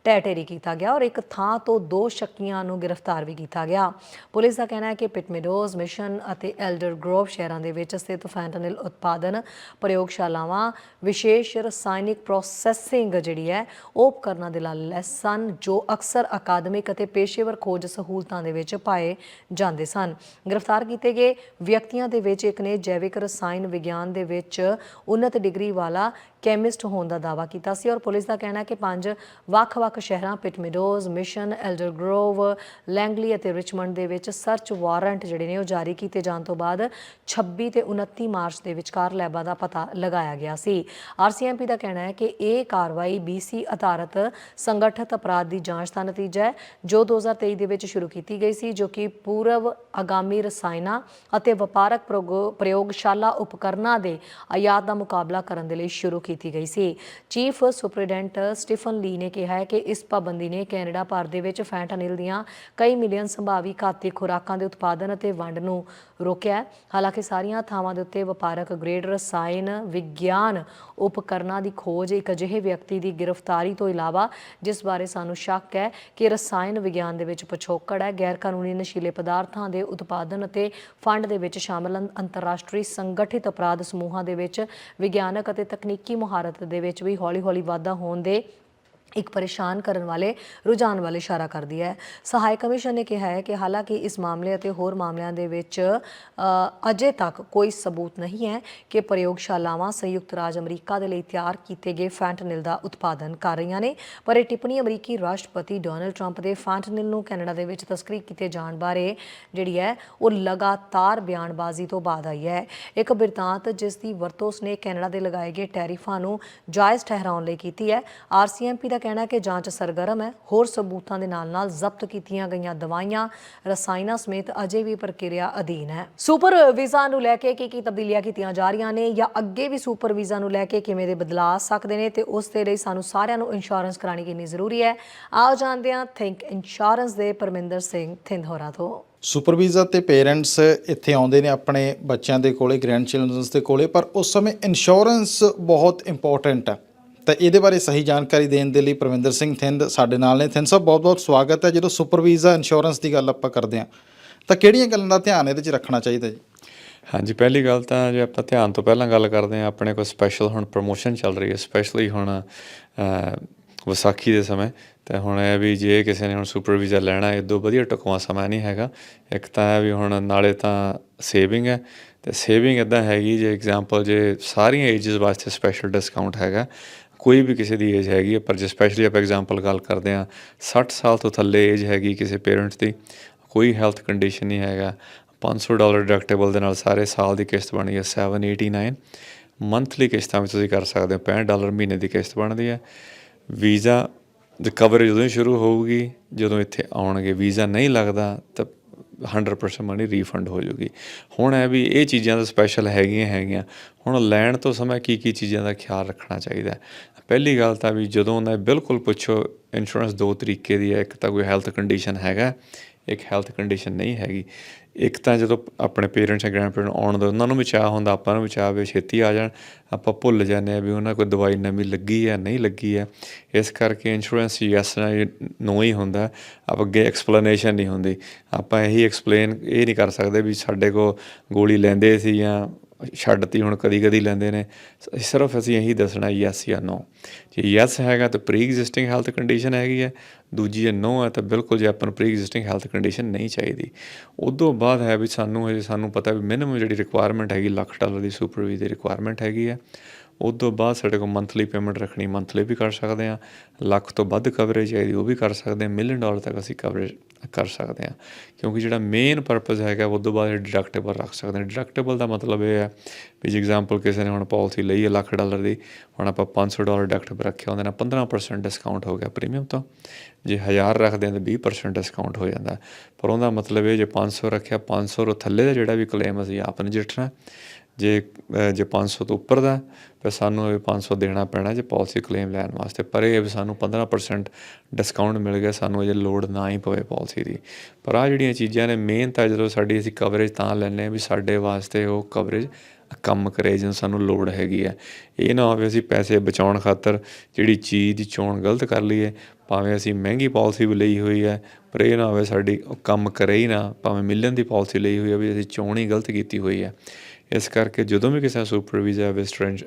ਟੈਟੇਰੀ ਕੀਤਾ ਗਿਆ ਔਰ ਇੱਕ ਥਾਂ ਤੋਂ ਦੋ ਸ਼ੱਕੀਆਂ ਨੂੰ ਗ੍ਰਿਫਤਾਰ ਵੀ ਕੀਤਾ ਗਿਆ। ਪੁਲਿਸ ਦਾ ਕਹਿਣਾ ਹੈ ਕਿ ਪਿਟਮਿਡੋਜ਼ ਮਿਸ਼ਨ ਅਤੇ ਐਲਡਰ ਗਰੋਵ ਸ਼ਹਿਰਾਂ ਦੇ ਵਿੱਚ ਸਥਿਤ ਫੈਂਟਨਿਲ ਉਤਪਾਦਨ ਪ੍ਰਯੋਗਸ਼ਾਲਾਵਾਂ, ਵਿਸ਼ੇਸ਼ ਰਸਾਇਣਿਕ ਪ੍ਰੋਸੈਸਿੰਗ ਜਿਹੜੀ ਹੈ, ਉਹ ਉਪਕਰਨਾਂ ਦੇ ਨਾਲ ਲੈਸ ਸਨ, ਜੋ ਅਕਸਰ ਅਕਾਦਮਿਕ ਅਤੇ ਪੇਸ਼ੇਵਰ ਖੋਜ ਸਹੂਲਤਾਂ ਦੇ ਵਿੱਚ ਪਾਏ ਜਾਂਦੇ ਸਨ। ਗ੍ਰਿਫਤਾਰ ਕੀਤੇ ਗਏ ਵਿਅਕਤੀਆਂ ਦੇ ਵਿੱਚ ਇੱਕ ਨੇ ਜੈਵਿਕ ਰਸਾਇਣ ਵਿਗਿਆਨ ਦੇ ਵਿੱਚ ਉન્નਤ ਡਿਗਰੀ ਵਾਲਾ ਕੈਮਿਸਟ ਹੋਣ ਦਾ ਦਾਅਵਾ ਕੀਤਾ ਸੀ ਔਰ ਪੁਲਿਸ ਦਾ ਕਹਿਣਾ ਹੈ ਕਿ ਪੰਜ ਵੱਖ-ਵੱਖ ਸ਼ਹਿਰਾਂ Pitt Meadows Mission, Aldergrove, Langley ਅਤੇ ਰਿਚਮੰਡ ਦੇ ਵਿੱਚ ਸਰਚ ਵਾਰੰਟ ਜਿਹੜੇ ਨੇ ਉਹ ਜਾਰੀ ਕੀਤੇ ਜਾਣ ਤੋਂ ਬਾਅਦ 26 ਤੇ 29 ਮਾਰਚ ਦੇ ਵਿਚਕਾਰ ਲੈਬਾਂ ਦਾ ਪਤਾ ਲਗਾਇਆ ਗਿਆ ਸੀ। ਆਰਸੀਐਮਪੀ ਦਾ ਕਹਿਣਾ ਹੈ ਕਿ ਇਹ ਕਾਰਵਾਈ BC ਅਧਾਰਤ ਸੰਗਠਿਤ ਅਪਰਾਧ ਦੀ ਜਾਂਚ ਦਾ ਨਤੀਜਾ ਹੈ, ਜੋ 2023 ਦੇ ਵਿੱਚ ਸ਼ੁਰੂ ਕੀਤੀ ਗਈ ਸੀ, ਜੋ ਕਿ ਪੂਰਵ ਆਗਾਮੀ ਰਸਾਇਣਾਂ ਅਤੇ ਵਪਾਰਕ ਪ੍ਰਯੋਗ- ਪ੍ਰਯੋਗਸ਼ਾਲਾ ਉਪਕਰਨਾਂ ਦੇ ਆਯਾਤ ਦਾ ਮੁਕਾਬਲਾ ਕਰਨ ਦੇ ਲਈ ਸ਼ੁਰੂ ਕੀਤੀ ਗਈ ਸੀ। ਚੀਫ ਸੁਪਰਡੈਂਟ ਸਟੀਫਨ ਲੀ ਨੇ ਕਿਹਾ ਹੈ ਕਿ ਇਸ ਪਾਬੰਦੀ ਨੇ ਕੈਨੇਡਾ ਭਰ ਦੇ ਵਿੱਚ ਫੈਂਟਾਨਿਲ ਦੀਆਂ ਕਈ ਮਿਲੀਅਨ ਸੰਭਾਵੀ ਘਾਤੀ ਖੁਰਾਕਾਂ ਦੇ ਉਤਪਾਦਨ ਅਤੇ ਵੰਡ ਨੂੰ ਰੋਕਿਆ ਹਾਲਾਂਕਿ ਸਾਰੀਆਂ ਥਾਵਾਂ ਦੇ ਉੱਤੇ ਵਪਾਰਕ ਗ੍ਰੇਡ ਰਸਾਇਣ ਵਿਗਿਆਨ ਉਪਕਰਨਾਂ ਦੀ ਖੋਜ ਇੱਕ ਅਜਿਹੇ ਵਿਅਕਤੀ ਦੀ ਗ੍ਰਿਫਤਾਰੀ ਤੋਂ ਇਲਾਵਾ ਜਿਸ ਬਾਰੇ ਸਾਨੂੰ ਸ਼ੱਕ ਹੈ ਕਿ ਰਸਾਇਣ ਵਿਗਿਆਨ ਦੇ ਵਿੱਚ ਪਿਛੋਕੜ ਹੈ ਗੈਰ ਕਾਨੂੰਨੀ ਨਸ਼ੀਲੇ ਪਦਾਰਥਾਂ ਦੇ ਉਤਪਾਦਨ ਅਤੇ ਫੰਡ ਦੇ ਵਿੱਚ ਸ਼ਾਮਲ ਅੰਤ- ਅੰਤਰਰਾਸ਼ਟਰੀ ਸੰਗਠਿਤ ਅਪਰਾਧ ਸਮੂਹਾਂ ਦੇ ਵਿੱਚ ਵਿਗਿਆਨਕ ਅਤੇ ਤਕਨੀਕੀ ਮੁਹਾਰਤ ਦੇ ਵਿੱਚ ਵੀ ਹੌਲੀ-ਹੌਲੀ ਵਾਧਾ ਹੋਣ ਦੇ ਇੱਕ ਪਰੇਸ਼ਾਨ ਕਰਨ ਵਾਲੇ, ਰੁਝਾਨ ਵੱਲ ਇਸ਼ਾਰਾ ਕਰਦੀ ਹੈ। ਸਹਾਇਕ ਕਮਿਸ਼ਨ ਨੇ ਕਿਹਾ ਹੈ ਕਿ ਹਾਲਾਂਕਿ ਇਸ ਮਾਮਲੇ ਅਤੇ ਹੋਰ ਮਾਮਲਿਆਂ ਦੇ ਵਿੱਚ ਅਜੇ ਤੱਕ ਕੋਈ ਸਬੂਤ ਨਹੀਂ ਹੈ ਕਿ ਪ੍ਰਯੋਗਸ਼ਾਲਾਵਾਂ ਸੰਯੁਕਤ ਰਾਜ ਅਮਰੀਕਾ ਦੇ ਲਈ ਤਿਆਰ ਕੀਤੇ ਗਏ ਫੈਂਟਨਿਲ ਦਾ ਉਤਪਾਦਨ ਕਰ ਰਹੀਆਂ ਨੇ। ਪਰ ਇਹ ਟਿੱਪਣੀ ਅਮਰੀਕੀ ਰਾਸ਼ਟਰਪਤੀ ਡੋਨਲਡ ਟਰੰਪ ਦੇ ਫੈਂਟਨਿਲ ਨੂੰ ਕੈਨੇਡਾ ਦੇ ਵਿੱਚ ਤਸਕਰੀ ਕੀਤੇ ਜਾਣ ਬਾਰੇ ਜਿਹੜੀ ਹੈ, ਉਹ ਲਗਾਤਾਰ ਬਿਆਨਬਾਜ਼ੀ ਤੋਂ ਬਾਅਦ ਆਈ ਹੈ। ਇੱਕ ਬਿਰਤਾਂਤ ਜਿਸ ਦੀ ਵਰਤੋਂ ਉਸਨੇ ਕੈਨੇਡਾ ਦੇ ਲਗਾਏ ਗਏ ਟੈਰਿਫਾਂ ਨੂੰ ਜਾਇਜ਼ ਠਹਿਰਾਉਣ ਲਈ ਕੀਤੀ ਹੈ। ਆਰਸੀਐਮਪੀ ਦਾ ਕਹਿਣਾ ਹੈ ਕਿ ਜਾਂਚ ਸਰਗਰਮ ਹੈ। ਹੋਰ ਸਬੂਤਾਂ ਦੇ ਨਾਲ-ਨਾਲ ਜ਼ਬਤ ਕੀਤੀਆਂ ਗਈਆਂ ਦਵਾਈਆਂ, ਰਸਾਇਣਾਂ ਸਮੇਤ ਅਜੇ ਵੀ ਪ੍ਰਕਿਰਿਆ ਅਧੀਨ ਹੈ। ਸੁਪਰ ਵੀਜ਼ਾ ਨੂੰ ਲੈ ਕੇ ਕੀ ਕੀ ਤਬਦੀਲੀਆਂ ਕੀਤੀਆਂ ਜਾ ਰਹੀਆਂ ਨੇ ਜਾਂ ਅੱਗੇ ਵੀ ਸੁਪਰ ਵੀਜ਼ਾ ਨੂੰ ਲੈ ਕੇ ਕਿਵੇਂ ਦੇ ਬਦਲਾਅ ਆ ਸਕਦੇ ਨੇ ਤੇ ਉਸ ਦੇ ਲਈ ਸਾਨੂੰ ਸਾਰਿਆਂ ਨੂੰ ਇੰਸ਼ੋਰੈਂਸ ਕਰਾਣੀ ਕਿੰਨੀ ਜ਼ਰੂਰੀ ਹੈ। ਆਓ ਜਾਣਦੇ ਹਾਂ ਥਿੰਕ ਇੰਸ਼ੋਰੈਂਸ ਦੇ ਪਰਮਿੰਦਰ ਸਿੰਘ ਥਿੰਦਹੋਰਾ ਤੋਂ। ਸੁਪਰ ਵੀਜ਼ਾ ਤੇ ਪੇਰੈਂਟਸ ਇੱਥੇ ਆਉਂਦੇ ਨੇ ਆਪਣੇ ਬੱਚਿਆਂ ਦੇ ਕੋਲੇ ਗ੍ਰੈਂਡ ਚਿਲਡਰਨਸ ਦੇ ਕੋਲੇ, ਪਰ ਉਸ ਸਮੇਂ ਇੰਸ਼ੋਰੈਂਸ ਬਹੁਤ ਇੰਪੋਰਟੈਂਟ ਹੈ। ਤਾਂ ਇਹਦੇ ਬਾਰੇ ਸਹੀ ਜਾਣਕਾਰੀ ਦੇਣ ਦੇ ਲਈ ਪ੍ਰਵਿੰਦਰ ਸਿੰਘ ਥਿੰਦ ਸਾਡੇ ਨਾਲ ਨੇ। ਥਿੰਦ ਸਾਹਿਬ ਬਹੁਤ-ਬਹੁਤ ਸਵਾਗਤ ਹੈ। ਜਦੋਂ ਸੁਪਰਵੀਜ਼ਾ ਇੰਸ਼ੋਰੈਂਸ ਦੀ ਗੱਲ ਆਪਾਂ ਕਰਦੇ ਹਾਂ, ਤਾਂ ਕਿਹੜੀਆਂ ਗੱਲਾਂ ਦਾ ਧਿਆਨ ਇਹਦੇ 'ਚ ਰੱਖਣਾ ਚਾਹੀਦਾ ਜੀ? ਹਾਂਜੀ, ਪਹਿਲੀ ਗੱਲ ਤਾਂ ਜੇ ਆਪਾਂ ਧਿਆਨ ਤੋਂ ਪਹਿਲਾਂ ਗੱਲ ਕਰਦੇ ਹਾਂ, ਆਪਣੇ ਕੋਲ ਸਪੈਸ਼ਲ ਹੁਣ ਪ੍ਰੋਮੋਸ਼ਨ ਚੱਲ ਰਹੀ ਹੈ ਸਪੈਸ਼ਲੀ ਹੁਣ ਵਿਸਾਖੀ ਦੇ ਸਮੇਂ। ਤੇ ਹੁਣ ਇਹ ਵੀ ਜੇ ਕਿਸੇ ਨੇ ਹੁਣ ਸੁਪਰ ਵੀਜ਼ਾ ਲੈਣਾ ਹੈ, ਇਦੋਂ ਵਧੀਆ ਟੁਕਵਾਂ ਸਮਾਂ ਨਹੀਂ ਹੈਗਾ। ਇੱਕ ਤਾਂ ਇਹ ਵੀ ਹੁਣ ਨਾਲੇ ਤਾਂ ਸੇਵਿੰਗ ਹੈ। ਤੇ ਸੇਵਿੰਗ ਇਦਾਂ ਹੈਗੀ, ਜੇ ਐਗਜ਼ਾਮਪਲ ਜੇ ਸਾਰੀਆਂ ਏਜਸ ਵਾਸਤੇ ਸਪੈਸ਼ਲ ਡਿਸਕਾਊਂਟ ਹੈਗਾ ਕੋਈ ਵੀ ਕਿਸੇ ਦੀ ਏਜ ਹੈਗੀ ਹੈ ਪਰ ਜੇ ਸਪੈਸ਼ਲੀ ਆਪਾਂ ਐਗਜ਼ਾਮਪਲ ਗੱਲ ਕਰਦੇ ਹਾਂ 60 ਸਾਲ ਤੋਂ ਥੱਲੇ ਏਜ ਹੈਗੀ ਕਿਸੇ ਪੇਰੈਂਟਸ ਦੀ, ਕੋਈ ਹੈਲਥ ਕੰਡੀਸ਼ਨ ਨਹੀਂ ਹੈਗਾ। 500 ਡਾਲਰ ਡਿਡਕਟੇਬਲ ਦੇ ਨਾਲ ਸਾਰੇ ਸਾਲ ਦੀ ਕਿਸ਼ਤ ਬਣੀ ਹੈ 789 ਮੰਥਲੀ ਕਿਸ਼ਤਾਂ ਵੀ ਤੁਸੀਂ ਕਰ ਸਕਦੇ ਹੋ 65 ਡਾਲਰ ਮਹੀਨੇ ਦੀ ਕਿਸ਼ਤ ਬਣਦੀ ਹੈ ਵੀਜ਼ਾ ਦੀ ਕਵਰੇਜ ਉਦੋਂ ਹੀ ਸ਼ੁਰੂ ਹੋਊਗੀ, ਜਦੋਂ ਇੱਥੇ ਆਉਣਗੇ ਵੀਜ਼ਾ ਨਹੀਂ ਲੱਗਦਾ, ਤਾਂ 100% ਮਨੀ ਰੀਫੰਡ ਹੋ ਜੂਗੀ। ਹੁਣ ਹੈ ਵੀ ਇਹ ਚੀਜ਼ਾਂ ਤਾਂ ਸਪੈਸ਼ਲ ਹੈਗੀਆਂ ਹੈਗੀਆਂ। ਹੁਣ ਲੈਣ ਤੋਂ ਸਮੇਂ ਕੀ ਕੀ ਚੀਜ਼ਾਂ ਦਾ ਖਿਆਲ ਰੱਖਣਾ ਚਾਹੀਦਾ ਪਹਿਲੀ ਗੱਲ ਤਾਂ ਵੀ ਜਦੋਂ ਉਹਨਾਂ ਬਿਲਕੁਲ ਪੁੱਛੋ ਇੰਸ਼ੋਰੈਂਸ ਦੋ ਤਰੀਕੇ ਦੀ ਹੈ, ਇੱਕ ਤਾਂ ਕੋਈ ਹੈਲਥ ਕੰਡੀਸ਼ਨ ਹੈਗਾ ਇੱਕ ਹੈਲਥ ਕੰਡੀਸ਼ਨ ਨਹੀਂ ਹੈਗੀ। ਇੱਕ ਤਾਂ ਜਦੋਂ ਆਪਣੇ ਪੇਰੈਂਟਸ ਜਾਂ ਗ੍ਰੈਂਡ ਪੇਰੈਂਟ ਆਉਣ ਦਾ ਉਹਨਾਂ ਨੂੰ ਵੀ ਚਾਹ ਹੁੰਦਾ, ਆਪਾਂ ਨੂੰ ਵੀ ਚਾਹ ਵੀ ਛੇਤੀ ਆ ਜਾਣ। ਆਪਾਂ ਭੁੱਲ ਜਾਂਦੇ ਆ ਵੀ ਉਹਨਾਂ ਕੋਈ ਦਵਾਈ ਨਵੀਂ ਲੱਗੀ ਹੈ, ਨਹੀਂ ਲੱਗੀ ਹੈ। ਇਸ ਕਰਕੇ ਇੰਸ਼ੋਰੈਂਸ ਯੈਸ ਜਾਂ ਨੋ ਹੀ ਹੁੰਦਾ। ਆਪ ਅੱਗੇ ਐਕਸਪਲੇਨੇਸ਼ਨ ਨਹੀਂ ਹੁੰਦੀ। ਆਪਾਂ ਇਹੀ ਐਕਸਪਲੇਨ ਇਹ ਨਹੀਂ ਕਰ ਸਕਦੇ ਵੀ ਸਾਡੇ ਕੋ ਗੋਲੀ ਲੈਂਦੇ ਸੀ ਜਾਂ ਛੱਡਤੀ ਹੁਣ ਕਦੀ ਕਦੀ ਲੈਂਦੇ ਨੇ। ਸਿਰਫ ਅਸੀਂ ਇਹੀ ਦੱਸਣਾ ਯੈਸ ਜਾਂ ਨੋ ਜੇ ਯੈਸ ਹੈਗਾ ਤਾਂ ਪ੍ਰੀ ਐਗਜ਼ਿਸਟਿੰਗ ਹੈਲਥ ਕੰਡੀਸ਼ਨ ਹੈਗੀ ਹੈ। ਦੂਜੀ ਜੇ ਨੋ ਹੈ ਤਾਂ ਬਿਲਕੁਲ ਜੇ ਆਪਾਂ ਨੂੰ ਪ੍ਰੀ ਐਗਜ਼ਿਸਟਿੰਗ ਹੈਲਥ ਕੰਡੀਸ਼ਨ ਨਹੀਂ ਚਾਹੀਦੀ। ਉਦੋਂ ਬਾਅਦ ਹੈ ਵੀ ਸਾਨੂੰ ਹਜੇ ਸਾਨੂੰ ਪਤਾ ਵੀ ਮਿਨੀਮਮ ਜਿਹੜੀ ਰਿਕੁਆਇਰਮੈਂਟ ਹੈਗੀ, ਲੱਖ ਡਾਲਰ ਦੀ ਸੁਪਰਵੀ ਦੀ ਰਿਕੁਆਇਰਮੈਂਟ ਹੈਗੀ ਹੈ। ਉਦੋਂ ਬਾਅਦ ਸਾਡੇ ਕੋਲ ਮੰਥਲੀ ਪੇਮੈਂਟ ਰੱਖਣੀ ਮੰਥਲੀ ਵੀ ਕਰ ਸਕਦੇ ਹਾਂ। ਲੱਖ ਤੋਂ ਵੱਧ ਕਵਰੇਜ ਚਾਹੀਦੀ ਉਹ ਵੀ ਕਰ ਸਕਦੇ ਹਾਂ। ਮਿਲੀਅਨ ਡਾਲਰ ਤੱਕ ਅਸੀਂ ਕਵਰੇਜ ਕਰ ਸਕਦੇ ਹਾਂ। ਕਿਉਂਕਿ ਜਿਹੜਾ ਮੇਨ ਪਰਪਸ ਹੈਗਾ ਉਦੋਂ ਬਾਅਦ ਡਿਡਕਟੇਬਲ ਰੱਖ ਸਕਦੇ ਹਾਂ। ਡਿਡਕਟੇਬਲ ਦਾ ਮਤਲਬ ਇਹ ਹੈ ਵੀ ਜੇ ਐਗਜ਼ਾਮਪਲ ਕਿਸੇ ਨੇ ਹੁਣ ਪਾਲਿਸੀ ਲਈ ਹੈ ਲੱਖ ਡਾਲਰ ਦੀ, ਹੁਣ ਆਪਾਂ 500 ਡਾਲਰ ਡਿਡਕਟੇਬਲ ਰੱਖਿਆ, ਉਹਦੇ ਨਾਲ 15% ਡਿਸਕਾਊਂਟ ਹੋ ਗਿਆ ਪ੍ਰੀਮੀਅਮ ਤੋਂ। ਜੇ 1000 ਰੱਖਦੇ ਹਾਂ ਤਾਂ 20% ਡਿਸਕਾਊਂਟ ਹੋ ਜਾਂਦਾ। ਪਰ ਉਹਦਾ ਮਤਲਬ ਇਹ ਜੇ 500 ਰੱਖਿਆ 500 ਤੋਂ ਥੱਲੇ ਦਾ ਜਿਹੜਾ ਵੀ ਕਲੇਮ ਅਸੀਂ ਆਪ ਨਜਿੱਠਣਾ ਜੇ ਅ, ਜੇ 500 ਤੋਂ ਉੱਪਰ ਦਾ ਫਿਰ ਸਾਨੂੰ ਇਹ 500 ਦੇਣਾ ਪੈਣਾ ਜੇ ਪਾਲਿਸੀ ਕਲੇਮ ਲੈਣ ਵਾਸਤੇ। ਪਰ ਇਹ ਵੀ ਸਾਨੂੰ 15% ਡਿਸਕਾਊਂਟ ਮਿਲ ਗਿਆ ਸਾਨੂੰ ਅਜੇ ਲੋਡ ਨਾ ਹੀ ਪਵੇ ਪਾਲਿਸੀ ਦੀ। ਪਰ ਆ ਜਿਹੜੀਆਂ ਚੀਜ਼ਾਂ ਨੇ ਮੇਨ ਤਾਂ ਜਦੋਂ ਸਾਡੀ ਅਸੀਂ ਕਵਰੇਜ ਤਾਂ ਲੈਂਦੇ ਹਾਂ ਵੀ ਸਾਡੇ ਵਾਸਤੇ ਉਹ ਕਵਰੇਜ ਕੰਮ ਕਰੇ ਜਿਹਨੂੰ ਸਾਨੂੰ ਲੋੜ ਹੈਗੀ ਹੈ। ਇਹ ਨਾ ਹੋਵੇ ਅਸੀਂ ਪੈਸੇ ਬਚਾਉਣ ਖਾਤਰ ਜਿਹੜੀ ਚੀਜ਼ ਦੀ ਚੋਣ ਗਲਤ ਕਰ ਲਈਏ ਭਾਵੇਂ ਅਸੀਂ ਮਹਿੰਗੀ ਪਾਲਿਸੀ ਵੀ ਲਈ ਹੋਈ ਹੈ ਪਰ ਇਹ ਨਾ ਹੋਵੇ ਸਾਡੀ ਕੰਮ ਕਰੇ ਹੀ ਨਾ ਭਾਵੇਂ ਮਿਲੀਅਨ ਦੀ ਪਾਲਿਸੀ ਲਈ ਹੋਈ ਹੈ ਵੀ ਅਸੀਂ ਚੋਣ ਹੀ ਗਲਤ ਕੀਤੀ ਹੋਈ ਹੈ। ਇਸ ਕਰਕੇ ਜਦੋਂ ਵੀ ਕਿਸੇ ਸੁਪਰ ਵੀਜ਼ਾ ਵਿਜ਼ਟਰ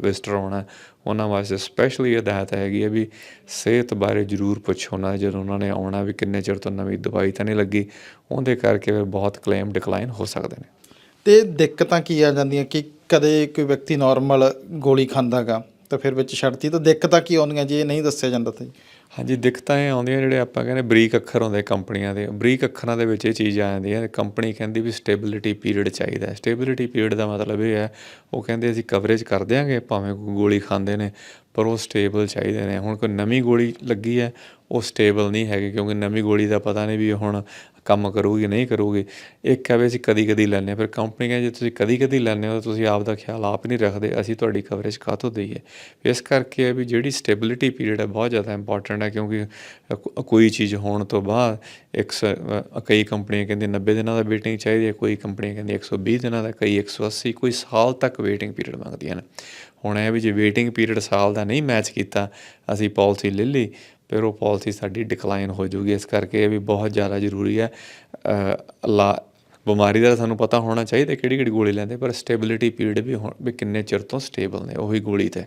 ਵਿਜ਼ਟਰ ਆਉਣਾ, ਉਹਨਾਂ ਵਾਸਤੇ ਸਪੈਸ਼ਲੀ ਹਦਾਇਤ ਹੈਗੀ ਹੈ ਵੀ ਸਿਹਤ ਬਾਰੇ ਜ਼ਰੂਰ ਪੁੱਛੋ ਨਾ। ਜਦੋਂ ਉਹਨਾਂ ਨੇ ਆਉਣਾ ਵੀ ਕਿੰਨੇ ਚਿਰ ਤੋਂ ਨਵੀਂ ਦਵਾਈ ਤਾਂ ਨਹੀਂ ਲੱਗੀ, ਉਹਦੇ ਕਰਕੇ ਫਿਰ ਬਹੁਤ ਕਲੇਮ ਡਿਕਲਾਈਨ ਹੋ ਸਕਦੇ ਨੇ। ਤੇ ਦਿੱਕਤਾਂ ਕੀ ਆ ਜਾਂਦੀਆਂ ਕਿ ਕਦੇ ਕੋਈ ਵਿਅਕਤੀ ਨਾਰਮਲ ਗੋਲੀ ਖਾਂਦਾਗਾ, ਤਾਂ ਫਿਰ ਵਿੱਚ ਛੱਡਤੀ। ਤਾਂ ਦਿੱਕਤਾਂ ਕੀ ਆਉਂਦੀਆਂ ਜੇ ਇਹ ਨਹੀਂ ਦੱਸਿਆ ਜਾਂਦਾ ਤਾਂ? ਹਾਂਜੀ, ਦਿੱਕਤਾਂ ਇਹ ਆਉਂਦੀਆਂ ਜਿਹੜੇ ਆਪਾਂ ਕਹਿੰਦੇ ਬਰੀਕ ਅੱਖਰ ਹੁੰਦੇ ਕੰਪਨੀਆਂ ਦੇ, ਬਰੀਕ ਅੱਖਰਾਂ ਦੇ ਵਿੱਚ ਇਹ ਚੀਜ਼ ਆ ਜਾਂਦੀ ਹੈ। ਕੰਪਨੀ ਕਹਿੰਦੀ ਵੀ ਸਟੇਬਿਲਿਟੀ ਪੀਰੀਅਡ ਚਾਹੀਦਾ ਹੈ। ਸਟੇਬਿਲਿਟੀ ਪੀਰੀਅਡ ਦਾ ਮਤਲਬ ਇਹ ਹੈ, ਉਹ ਕਹਿੰਦੇ ਅਸੀਂ ਕਵਰੇਜ ਕਰ ਦਿਆਂਗੇ, ਭਾਵੇਂ ਕੋਈ ਗੋਲੀ ਖਾਂਦੇ ਨੇ, ਪਰ ਉਹ ਸਟੇਬਲ ਚਾਹੀਦੇ ਨੇ। ਹੁਣ ਕੋਈ ਨਵੀਂ ਗੋਲੀ ਲੱਗੀ ਹੈ, ਉਹ ਸਟੇਬਲ ਨਹੀਂ ਹੈਗੀ, ਕਿਉਂਕਿ ਨਵੀਂ ਗੋਲੀ ਦਾ ਪਤਾ ਨਹੀਂ ਵੀ ਹੁਣ ਕੰਮ ਕਰੂਗੀ, ਨਹੀਂ ਕਰੂਗੀ ਇੱਕ ਹੈ ਵੀ ਅਸੀਂ ਕਦੀ ਕਦੀ ਲੈਂਦੇ ਹਾਂ। ਫਿਰ ਕੰਪਨੀ ਕਹਿੰਦੀ, ਜੇ ਤੁਸੀਂ ਕਦੀ ਕਦੀ ਲੈਂਦੇ ਹੋ ਤਾਂ ਤੁਸੀਂ ਆਪ ਦਾ ਖਿਆਲ ਆਪ ਨਹੀਂ ਰੱਖਦੇ, ਅਸੀਂ ਤੁਹਾਡੀ ਕਵਰੇਜ ਕਾਹਤੋਂ ਦਈਏ? ਇਸ ਕਰਕੇ ਹੈ ਵੀ ਜਿਹੜੀ ਸਟੇਬਿਲਿਟੀ ਪੀਰੀਅਡ ਹੈ ਬਹੁਤ ਜ਼ਿਆਦਾ ਇੰਪੋਰਟੈਂਟ ਹੈ, ਕਿਉਂਕਿ ਕੋਈ ਚੀਜ਼ ਹੋਣ ਤੋਂ ਬਾਅਦ ਇੱਕ ਸ- ਕਈ ਕੰਪਨੀਆਂ ਕਹਿੰਦੀ 90 ਦਿਨਾਂ ਦਾ ਵੇਟਿੰਗ ਚਾਹੀਦੀ ਹੈ ਕੋਈ ਕੰਪਨੀਆਂ ਕਹਿੰਦੀ 120 ਦਿਨਾਂ ਦਾ, ਕਈ 180 ਕੋਈ ਸਾਲ ਤੱਕ ਵੇਟਿੰਗ ਪੀਰੀਅਡ ਮੰਗਦੀਆਂ ਨੇ। ਹੁਣ ਇਹ ਵੀ ਜੇ ਵੇਟਿੰਗ ਪੀਰੀਅਡ ਸਾਲ ਦਾ ਨਹੀਂ ਮੈਚ ਕੀਤਾ, ਅਸੀਂ ਪਾਲਿਸੀ ਲੈ ਲਈ ਫਿਰ ਉਹ ਪਾਲਿਸੀ ਸਾਡੀ ਡਿਕਲਾਈਨ ਹੋ ਜੂਗੀ ਇਸ ਕਰਕੇ ਇਹ ਵੀ ਬਹੁਤ ਜ਼ਿਆਦਾ ਜ਼ਰੂਰੀ ਹੈ। ਲਾ, ਬਿਮਾਰੀ ਦਾ ਸਾਨੂੰ ਪਤਾ ਹੋਣਾ ਚਾਹੀਦਾ ਕਿਹੜੀ ਕਿਹੜੀ ਗੋਲੀ ਲੈਂਦੇ, ਪਰ ਸਟੇਬਿਲਿਟੀ ਪੀਰੀਅਡ ਵੀ ਹੁਣ, ਵੀ ਕਿੰਨੇ ਚਿਰ ਤੋਂ ਸਟੇਬਲ ਨੇ ਉਹੀ ਗੋਲੀ ਤੇ।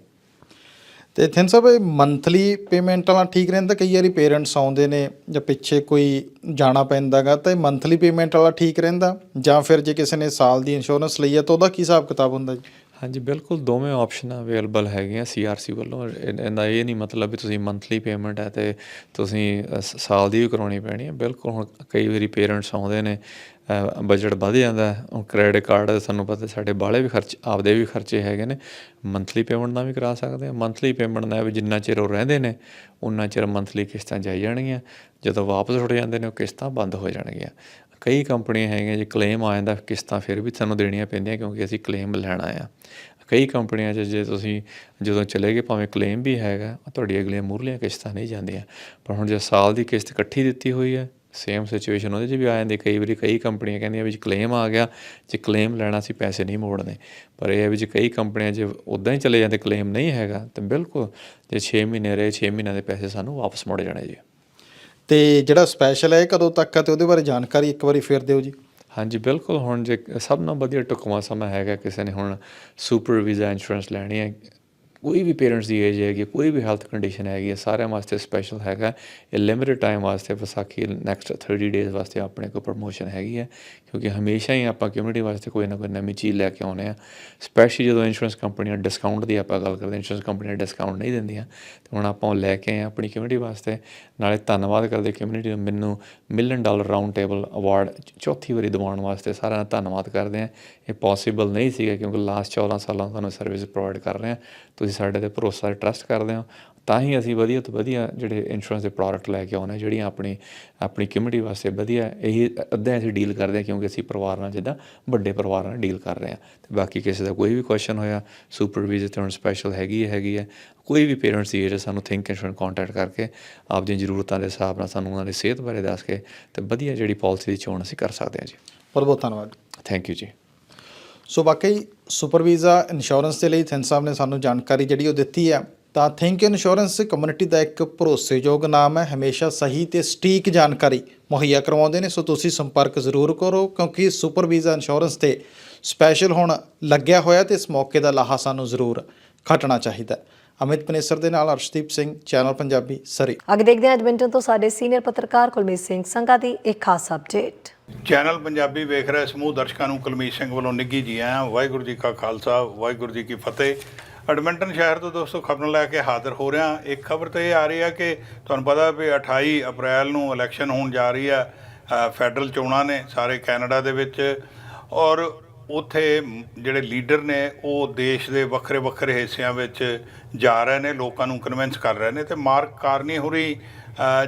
ਤੇ ਥਿੰਨ ਸਾਹਿਬ, ਇਹ ਮੰਥਲੀ ਪੇਮੈਂਟ ਵਾਲਾ ਠੀਕ ਰਹਿੰਦਾ? ਕਈ ਵਾਰੀ ਪੇਰੈਂਟਸ ਆਉਂਦੇ ਨੇ ਜਾਂ ਪਿੱਛੇ ਕੋਈ ਜਾਣਾ ਪੈਂਦਾਗਾ ਤਾਂ ਇਹ ਮੰਥਲੀ ਪੇਮੈਂਟ ਵਾਲਾ ਠੀਕ ਰਹਿੰਦਾ? ਜਾਂ ਫਿਰ ਜੇ ਕਿਸੇ ਨੇ ਸਾਲ ਦੀ ਇੰਸ਼ੋਰੈਂਸ ਲਈ ਹੈ, ਤਾਂ ਉਹਦਾ ਕੀ ਹਿਸਾਬ ਕਿਤਾਬ ਹੁੰਦਾ ਜੀ? ਹਾਂਜੀ, ਬਿਲਕੁਲ ਦੋਵੇਂ ਆਪਸ਼ਨ ਅਵੇਲੇਬਲ ਹੈਗੀਆਂ ਸੀਆਰਸੀ ਵੱਲੋਂ। ਇਹਦਾ ਇਹ ਨਹੀਂ ਮਤਲਬ ਵੀ ਤੁਸੀਂ ਮੰਥਲੀ ਪੇਮੈਂਟ ਹੈ ਤੇ ਤੁਸੀਂ ਸਾਲ ਦੀ ਵੀ ਕਰਾਉਣੀ ਪੈਣੀ ਹੈ। ਬਿਲਕੁਲ ਹੁਣ ਕਈ ਵਾਰੀ ਪੇਰੈਂਟਸ ਆਉਂਦੇ ਨੇ ਬਜਟ ਵੱਧ ਜਾਂਦਾ ਹੁਣ ਕ੍ਰੈਡਿਟ ਕਾਰਡ ਸਾਨੂੰ ਪਤਾ ਸਾਡੇ ਬਾਲੇ ਵੀ ਖਰਚ, ਆਪਦੇ ਵੀ ਖਰਚੇ ਹੈਗੇ ਨੇ। ਮੰਥਲੀ ਪੇਮੈਂਟ ਨਾਲ ਵੀ ਕਰਾ ਸਕਦੇ ਆ ਮੰਥਲੀ ਪੇਮੈਂਟ ਨਾਲ ਵੀ ਜਿੰਨਾ ਚਿਰ ਉਹ ਰਹਿੰਦੇ ਨੇ, ਉਨਾ ਚਿਰ ਮੰਥਲੀ ਕਿਸ਼ਤਾਂ ਜਾਈ ਜਾਣਗੀਆਂ। ਜਦੋਂ ਵਾਪਸ ਉੱਠ ਜਾਂਦੇ ਨੇ, ਉਹ ਕਿਸ਼ਤਾਂ ਬੰਦ ਹੋ ਜਾਣਗੀਆਂ। ਕਈ ਕੰਪਨੀਆਂ ਹੈਗੀਆਂ ਜੇ ਕਲੇਮ ਆ ਜਾਂਦਾ, ਕਿਸ਼ਤਾਂ ਫਿਰ ਵੀ ਤੁਹਾਨੂੰ ਦੇਣੀਆਂ ਪੈਂਦੀਆਂ ਕਿਉਂਕਿ ਅਸੀਂ ਕਲੇਮ ਲੈਣਾ ਆ। ਕਈ ਕੰਪਨੀਆਂ 'ਚ ਜੇ ਤੁਸੀਂ ਜਦੋਂ ਚਲੇ ਗਏ, ਭਾਵੇਂ ਕਲੇਮ ਵੀ ਹੈਗਾ ਤੁਹਾਡੀ ਅਗਲੀਆਂ ਮੂਰਲੀਆਂ ਕਿਸ਼ਤਾਂ ਨਹੀਂ ਜਾਂਦੀਆਂ। ਪਰ ਹੁਣ ਜੇ ਸਾਲ ਦੀ ਕਿਸ਼ਤ ਇਕੱਠੀ ਦਿੱਤੀ ਹੋਈ ਹੈ ਸੇਮ ਸਿਚੁਏਸ਼ਨ ਉਹਦੇ 'ਚ ਵੀ ਆ ਜਾਂਦੀ ਕਈ ਵਾਰੀ ਕਈ ਕੰਪਨੀਆਂ ਕਹਿੰਦੀਆਂ ਵੀ ਕਲੇਮ ਆ ਗਿਆ, ਜੇ ਕਲੇਮ ਲੈਣਾ ਸੀ ਪੈਸੇ ਨਹੀਂ ਮੋੜਨੇ। ਪਰ ਇਹ ਹੈ ਵੀ ਜੇ ਕਈ ਕੰਪਨੀਆਂ ਜੇ ਉਦਾਂ ਹੀ ਚਲੇ ਜਾਂਦੇ ਕਲੇਮ ਨਹੀਂ ਹੈਗਾ, ਤਾਂ ਬਿਲਕੁਲ ਜੇ 6 ਮਹੀਨੇ ਰਹੇ 6 ਮਹੀਨਿਆਂ ਦੇ ਪੈਸੇ ਸਾਨੂੰ ਵਾਪਸ ਮੁੜ ਜਾਣੇ ਜੀ। ਤੇ ਜਿਹੜਾ ਸਪੈਸ਼ਲ ਹੈ ਇਹ ਕਦੋਂ ਤੱਕ ਆ ਤੇ ਉਹਦੇ ਬਾਰੇ ਜਾਣਕਾਰੀ ਇੱਕ ਵਾਰੀ ਫੇਰ ਦਿਓ ਜੀ। ਹਾਂਜੀ ਬਿਲਕੁਲ ਹੁਣ ਜੇ ਸਭ ਨਾਲੋਂ ਵਧੀਆ ਟੁਕਮਾ ਸਮਾਂ ਹੈਗਾ ਕਿਸੇ ਨੇ ਹੁਣ ਸੁਪਰ ਵੀਜ਼ਾ ਇੰਸ਼ੋਰੈਂਸ ਲੈਣੀ ਹੈ ਕੋਈ ਵੀ ਪੇਰੈਂਟਸ ਦੀ ਏਜ ਹੈਗੀ ਹੈ, ਕੋਈ ਵੀ ਹੈਲਥ ਕੰਡੀਸ਼ਨ ਹੈਗੀ ਹੈ ਸਾਰਿਆਂ ਵਾਸਤੇ ਸਪੈਸ਼ਲ ਹੈਗਾ ਇਹ ਲਿਮਿਟਡ ਟਾਈਮ ਵਾਸਤੇ ਵਿਸਾਖੀ ਨੈਕਸਟ 30 ਡੇਜ਼ ਵਾਸਤੇ ਆਪਣੇ ਕੋਲ ਪ੍ਰਮੋਸ਼ਨ ਹੈਗੀ ਹੈ ਕਿਉਂਕਿ ਹਮੇਸ਼ਾ ਹੀ ਆਪਾਂ ਕਮਿਊਨਿਟੀ ਵਾਸਤੇ ਕੋਈ ਨਾ ਕੋਈ ਨਵੀਂ ਚੀਜ਼ ਲੈ ਕੇ ਆਉਂਦੇ ਆ ਸਪੈਸ਼ਲੀ ਜਦੋਂ ਇੰਸ਼ੋਰੈਂਸ ਕੰਪਨੀਆਂ ਡਿਸਕਾਊਂਟ ਦੀ ਆਪਾਂ ਗੱਲ ਕਰਦੇ ਇੰਸ਼ੋਰੈਂਸ ਕੰਪਨੀਆਂ ਡਿਸਕਾਊਂਟ ਨਹੀਂ ਦਿੰਦੀਆਂ, ਤੇ ਹੁਣ ਆਪਾਂ ਉਹ ਲੈ ਕੇ ਆਏ ਹਾਂ ਆਪਣੀ ਕਮਿਊਨਿਟੀ ਵਾਸਤੇ। ਨਾਲੇ ਧੰਨਵਾਦ ਕਰਦੇ ਕਮਿਊਨਿਟੀ ਨੂੰ, ਮੈਨੂੰ million dollar round table award ਚੌਥੀ ਵਾਰੀ ਦਿਵਾਉਣ ਵਾਸਤੇ ਸਾਰਿਆਂ ਦਾ ਧੰਨਵਾਦ ਕਰਦੇ ਹਾਂ। ਇਹ ਪੋਸੀਬਲ ਨਹੀਂ ਸੀਗਾ ਕਿਉਂਕਿ ਲਾਸਟ 14 ਸਾਲਾਂ ਤੋਂ ਤੁਹਾਨੂੰ ਸਰਵਿਸ ਪ੍ਰੋਵਾਈਡ ਕਰ ਰਹੇ ਹਾਂ। ਤੁਸੀਂ ਸਾਡੇ ਤੇ ਭਰੋਸਾ ਟਰਸਟ ਕਰਦੇ ਹੋ। ਤਾਂ ਹੀ ਅਸੀਂ ਵਧੀਆ ਤੋਂ ਵਧੀਆ ਜਿਹੜੇ ਇੰਸ਼ੋਰੈਂਸ ਦੇ ਪ੍ਰੋਡਕਟ ਲੈ ਕੇ ਆਉਂਦੇ ਹਾਂ ਜਿਹੜੀਆਂ ਆਪਣੀ ਆਪਣੀ ਕਮਿਊਨਿਟੀ ਵਾਸਤੇ ਵਧੀਆ ਇਹ ਅੱਧੇ ਅਸੀਂ ਡੀਲ ਕਰਦੇ ਹਾਂ ਕਿਉਂਕਿ ਅਸੀਂ ਪਰਿਵਾਰ ਨਾਲ ਜਿੱਦਾਂ ਵੱਡੇ ਪਰਿਵਾਰ ਨਾਲ ਡੀਲ ਕਰ ਰਹੇ ਹਾਂ। ਤੇ ਬਾਕੀ ਕਿਸੇ ਦਾ ਕੋਈ ਵੀ ਕੁਐਸਚਨ ਹੋਇਆ ਸੁਪਰਵਾਈਜ਼ਰ ਤੇ ਹੁਣ ਸਪੈਸ਼ਲ ਹੈਗੀ ਹੈ ਹੈਗੀ ਹੈ ਕੋਈ ਵੀ ਪੇਰੈਂਟਸ ਦੀ ਏਜ ਸਾਨੂੰ ਥਿੰਕ ਇੰਸ਼ੋਰੈਂਸ ਕੰਟੈਕਟ ਕਰਕੇ ਆਪਦੀਆਂ ਜ਼ਰੂਰਤਾਂ ਦੇ ਹਿਸਾਬ ਨਾਲ ਸਾਨੂੰ ਉਹਨਾਂ ਦੀ ਸਿਹਤ ਬਾਰੇ ਦੱਸ ਕੇ ਤੇ ਵਧੀਆ ਜਿਹੜੀ ਪਾਲਿਸੀ ਦੀ ਚੋਣ ਅਸੀਂ ਕਰ ਸਕਦੇ ਹਾਂ ਜੀ। ਬਹੁਤ ਬਹੁਤ ਧੰਨਵਾਦ। ਥੈਂਕ ਯੂ ਜੀ। ਸੋ ਵਾਕਈ ਸੁਪਰ ਵੀਜ਼ਾ ਇੰਸ਼ੋਰੈਂਸ ਦੇ ਲਈ ਥਿੰਨ ਸਾਹਿਬ ਨੇ ਸਾਨੂੰ ਜਾਣਕਾਰੀ ਜਿਹੜੀ ਉਹ ਦਿੱਤੀ ਹੈ। ਤਾਂ ਥਿੰਕ ਇੰਸ਼ੋਰੈਂਸ ਕਮਿਊਨਿਟੀ ਦਾ ਇੱਕ ਭਰੋਸੇਯੋਗ ਨਾਮ ਹੈ। ਹਮੇਸ਼ਾ ਸਹੀ ਤੇ ਸਟੀਕ ਜਾਣਕਾਰੀ ਮੁਹੱਈਆ ਕਰਵਾਉਂਦੇ ਨੇ ਸੋ ਤੁਸੀਂ ਸੰਪਰਕ ਜ਼ਰੂਰ ਕਰੋ ਕਿਉਂਕਿ ਸੁਪਰ ਵੀਜ਼ਾ ਇੰਸ਼ੋਰੈਂਸ ਤੇ ਸਪੈਸ਼ਲ ਹੁਣ ਲੱਗਿਆ ਹੋਇਆ ਤੇ ਇਸ ਮੌਕੇ ਦਾ ਲਾਹਾ ਸਾਨੂੰ ਜ਼ਰੂਰ ਖੱਟਣਾ ਚਾਹੀਦਾ। ਅਮਿਤ ਪਨੇਸਰ ਦੇ ਨਾਲ ਅਰਸ਼ਦੀਪ ਸਿੰਘ ਚੈਨਲ ਪੰਜਾਬੀ ਸਰੀ। ਅੱਗੇ ਦੇਖਦੇ ਹਾਂ ਐਡਮਿੰਟਨ ਤੋਂ ਸਾਡੇ ਸੀਨੀਅਰ ਪੱਤਰਕਾਰ ਕੁਲਮੀਤ ਸਿੰਘ ਸੰਘਾ ਦੀ ਇੱਕ ਖਾਸ ਅਪਡੇਟ ਚੈਨਲ ਪੰਜਾਬੀ ਵੇਖ ਰਹੇ ਸਮੂਹ ਦਰਸ਼ਕਾਂ ਨੂੰ ਕੁਲਮੀਤ ਸਿੰਘ ਵੱਲੋਂ ਨਿੱਘੀ ਜੀ ਆਇਆਂ। ਵਾਹਿਗੁਰੂ ਜੀ ਕਾ ਖਾਲਸਾ ਵਾਹਿਗੁਰੂ ਜੀ ਕੀ ਫਤਿਹ। ਐਡਮਿੰਟਨ ਸ਼ਹਿਰ ਤੋਂ ਦੋਸਤੋ ਖਬਰ ਲੈ ਕੇ ਹਾਜ਼ਰ ਹੋ ਰਿਹਾ। ਇੱਕ ਖਬਰ ਤਾਂ ਇਹ ਆ ਰਹੀ ਹੈ ਕਿ ਤੁਹਾਨੂੰ ਪਤਾ ਵੀ 28 ਅਪ੍ਰੈਲ ਨੂੰ ਇਲੈਕਸ਼ਨ ਹੋਣ ਜਾ ਰਹੀ ਹੈ ਫੈਡਰਲ ਚੋਣਾਂ ਨੇ ਸਾਰੇ ਕੈਨੇਡਾ ਦੇ ਵਿੱਚ ਔਰ ਉੱਥੇ ਜਿਹੜੇ ਲੀਡਰ ਨੇ ਉਹ ਦੇਸ਼ ਦੇ ਵੱਖਰੇ ਵੱਖਰੇ ਹਿੱਸਿਆਂ ਵਿੱਚ ਜਾ ਰਹੇ ਨੇ, ਲੋਕਾਂ ਨੂੰ ਕਨਵਿੰਸ ਕਰ ਰਹੇ ਨੇ ਤੇ ਮਾਰਕ ਕਾਰਨੀ ਹੋਰੀ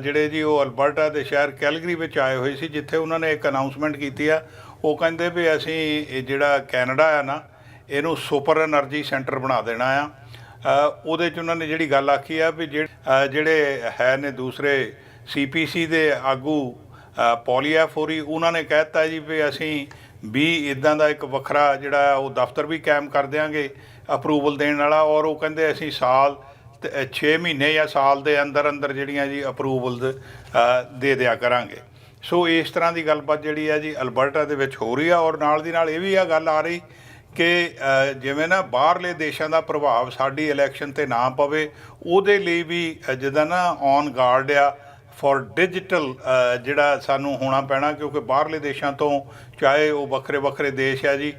ਜਿਹੜੇ ਜੀ ਉਹ ਅਲਬਰਟਾ ਦੇ ਸ਼ਹਿਰ ਕੈਲਗਰੀ ਵਿੱਚ ਆਏ ਹੋਏ ਸੀ, ਜਿੱਥੇ ਉਹਨਾਂ ਨੇ ਇੱਕ ਅਨਾਉਂਸਮੈਂਟ ਕੀਤੀ ਆ। ਉਹ ਕਹਿੰਦੇ ਵੀ ਅਸੀਂ ਇਹ ਜਿਹੜਾ ਕੈਨੇਡਾ ਆ ਨਾ ਇਹਨੂੰ ਸੁਪਰ એનર્ਜੀ ਸੈਂਟਰ ਬਣਾ ਦੇਣਾ ਆ। ਉਹਦੇ 'ਚ ਉਹਨਾਂ ਨੇ ਜਿਹੜੀ ਗੱਲ ਆਖੀ ਆ ਵੀ ਜਿਹੜੇ ਹੈ ਨੇ ਦੂਸਰੇ ਸੀਪੀਸੀ ਦੇ ਆਗੂ ਪੋਲੀਐਫੋਰੀ ਉਹਨਾਂ ਨੇ ਕਹਿਤਾ ਜੀ ਵੀ ਅਸੀਂ ਵੀ ਇਦਾਂ ਦਾ ਇੱਕ ਵੱਖਰਾ ਜਿਹੜਾ ਉਹ ਦਫ਼ਤਰ ਵੀ ਕਾਇਮ ਕਰ ਦੇਾਂਗੇ ਅਪਰੂਵਲ ਦੇਣ ਵਾਲਾ ਔਰ ਉਹ ਕਹਿੰਦੇ ਅਸੀਂ ਸਾਲ 6 ਮਹੀਨੇ ਜਾਂ ਸਾਲ ਦੇ ਅੰਦਰ ਅੰਦਰ ਜਿਹੜੀਆਂ ਜੀ ਅਪਰੂਵਲ ਦੇ ਦਿਆ ਕਰਾਂਗੇ। ਸੋ ਇਸ ਤਰ੍ਹਾਂ ਦੀ ਗੱਲਬਾਤ ਜਿਹੜੀ ਆ ਜੀ ਅਲਬਰਟਾ ਦੇ ਵਿੱਚ ਹੋ ਰਹੀ ਆ ਔਰ ਨਾਲ ਦੀ ਨਾਲ ਇਹ ਵੀ ਆ ਗੱਲ ਆ ਰਹੀ ਕਿ ਜਿਵੇਂ ਨਾ ਬਾਹਰਲੇ ਦੇਸ਼ਾਂ ਦਾ ਪ੍ਰਭਾਵ ਸਾਡੀ ਇਲੈਕਸ਼ਨ ਤੇ ਨਾ ਪਵੇ ਉਹਦੇ ਲਈ ਵੀ ਅ, ਜਿੱਦਾਂ ਨਾ ਔਨ ਗਾਰਡ ਆ ਫॉर ਡਿਜੀਟਲ ਜਿਹੜਾ ਸਾਨੂੰ ਹੋਣਾ ਪੈਣਾ ਕਿਉਂਕਿ ਬਾਹਰਲੇ ਦੇਸ਼ਾਂ ਤੋਂ ਚਾਹੇ ਉਹ ਵੱਖਰੇ ਵੱਖਰੇ ਦੇਸ਼ ਆ ਜੀ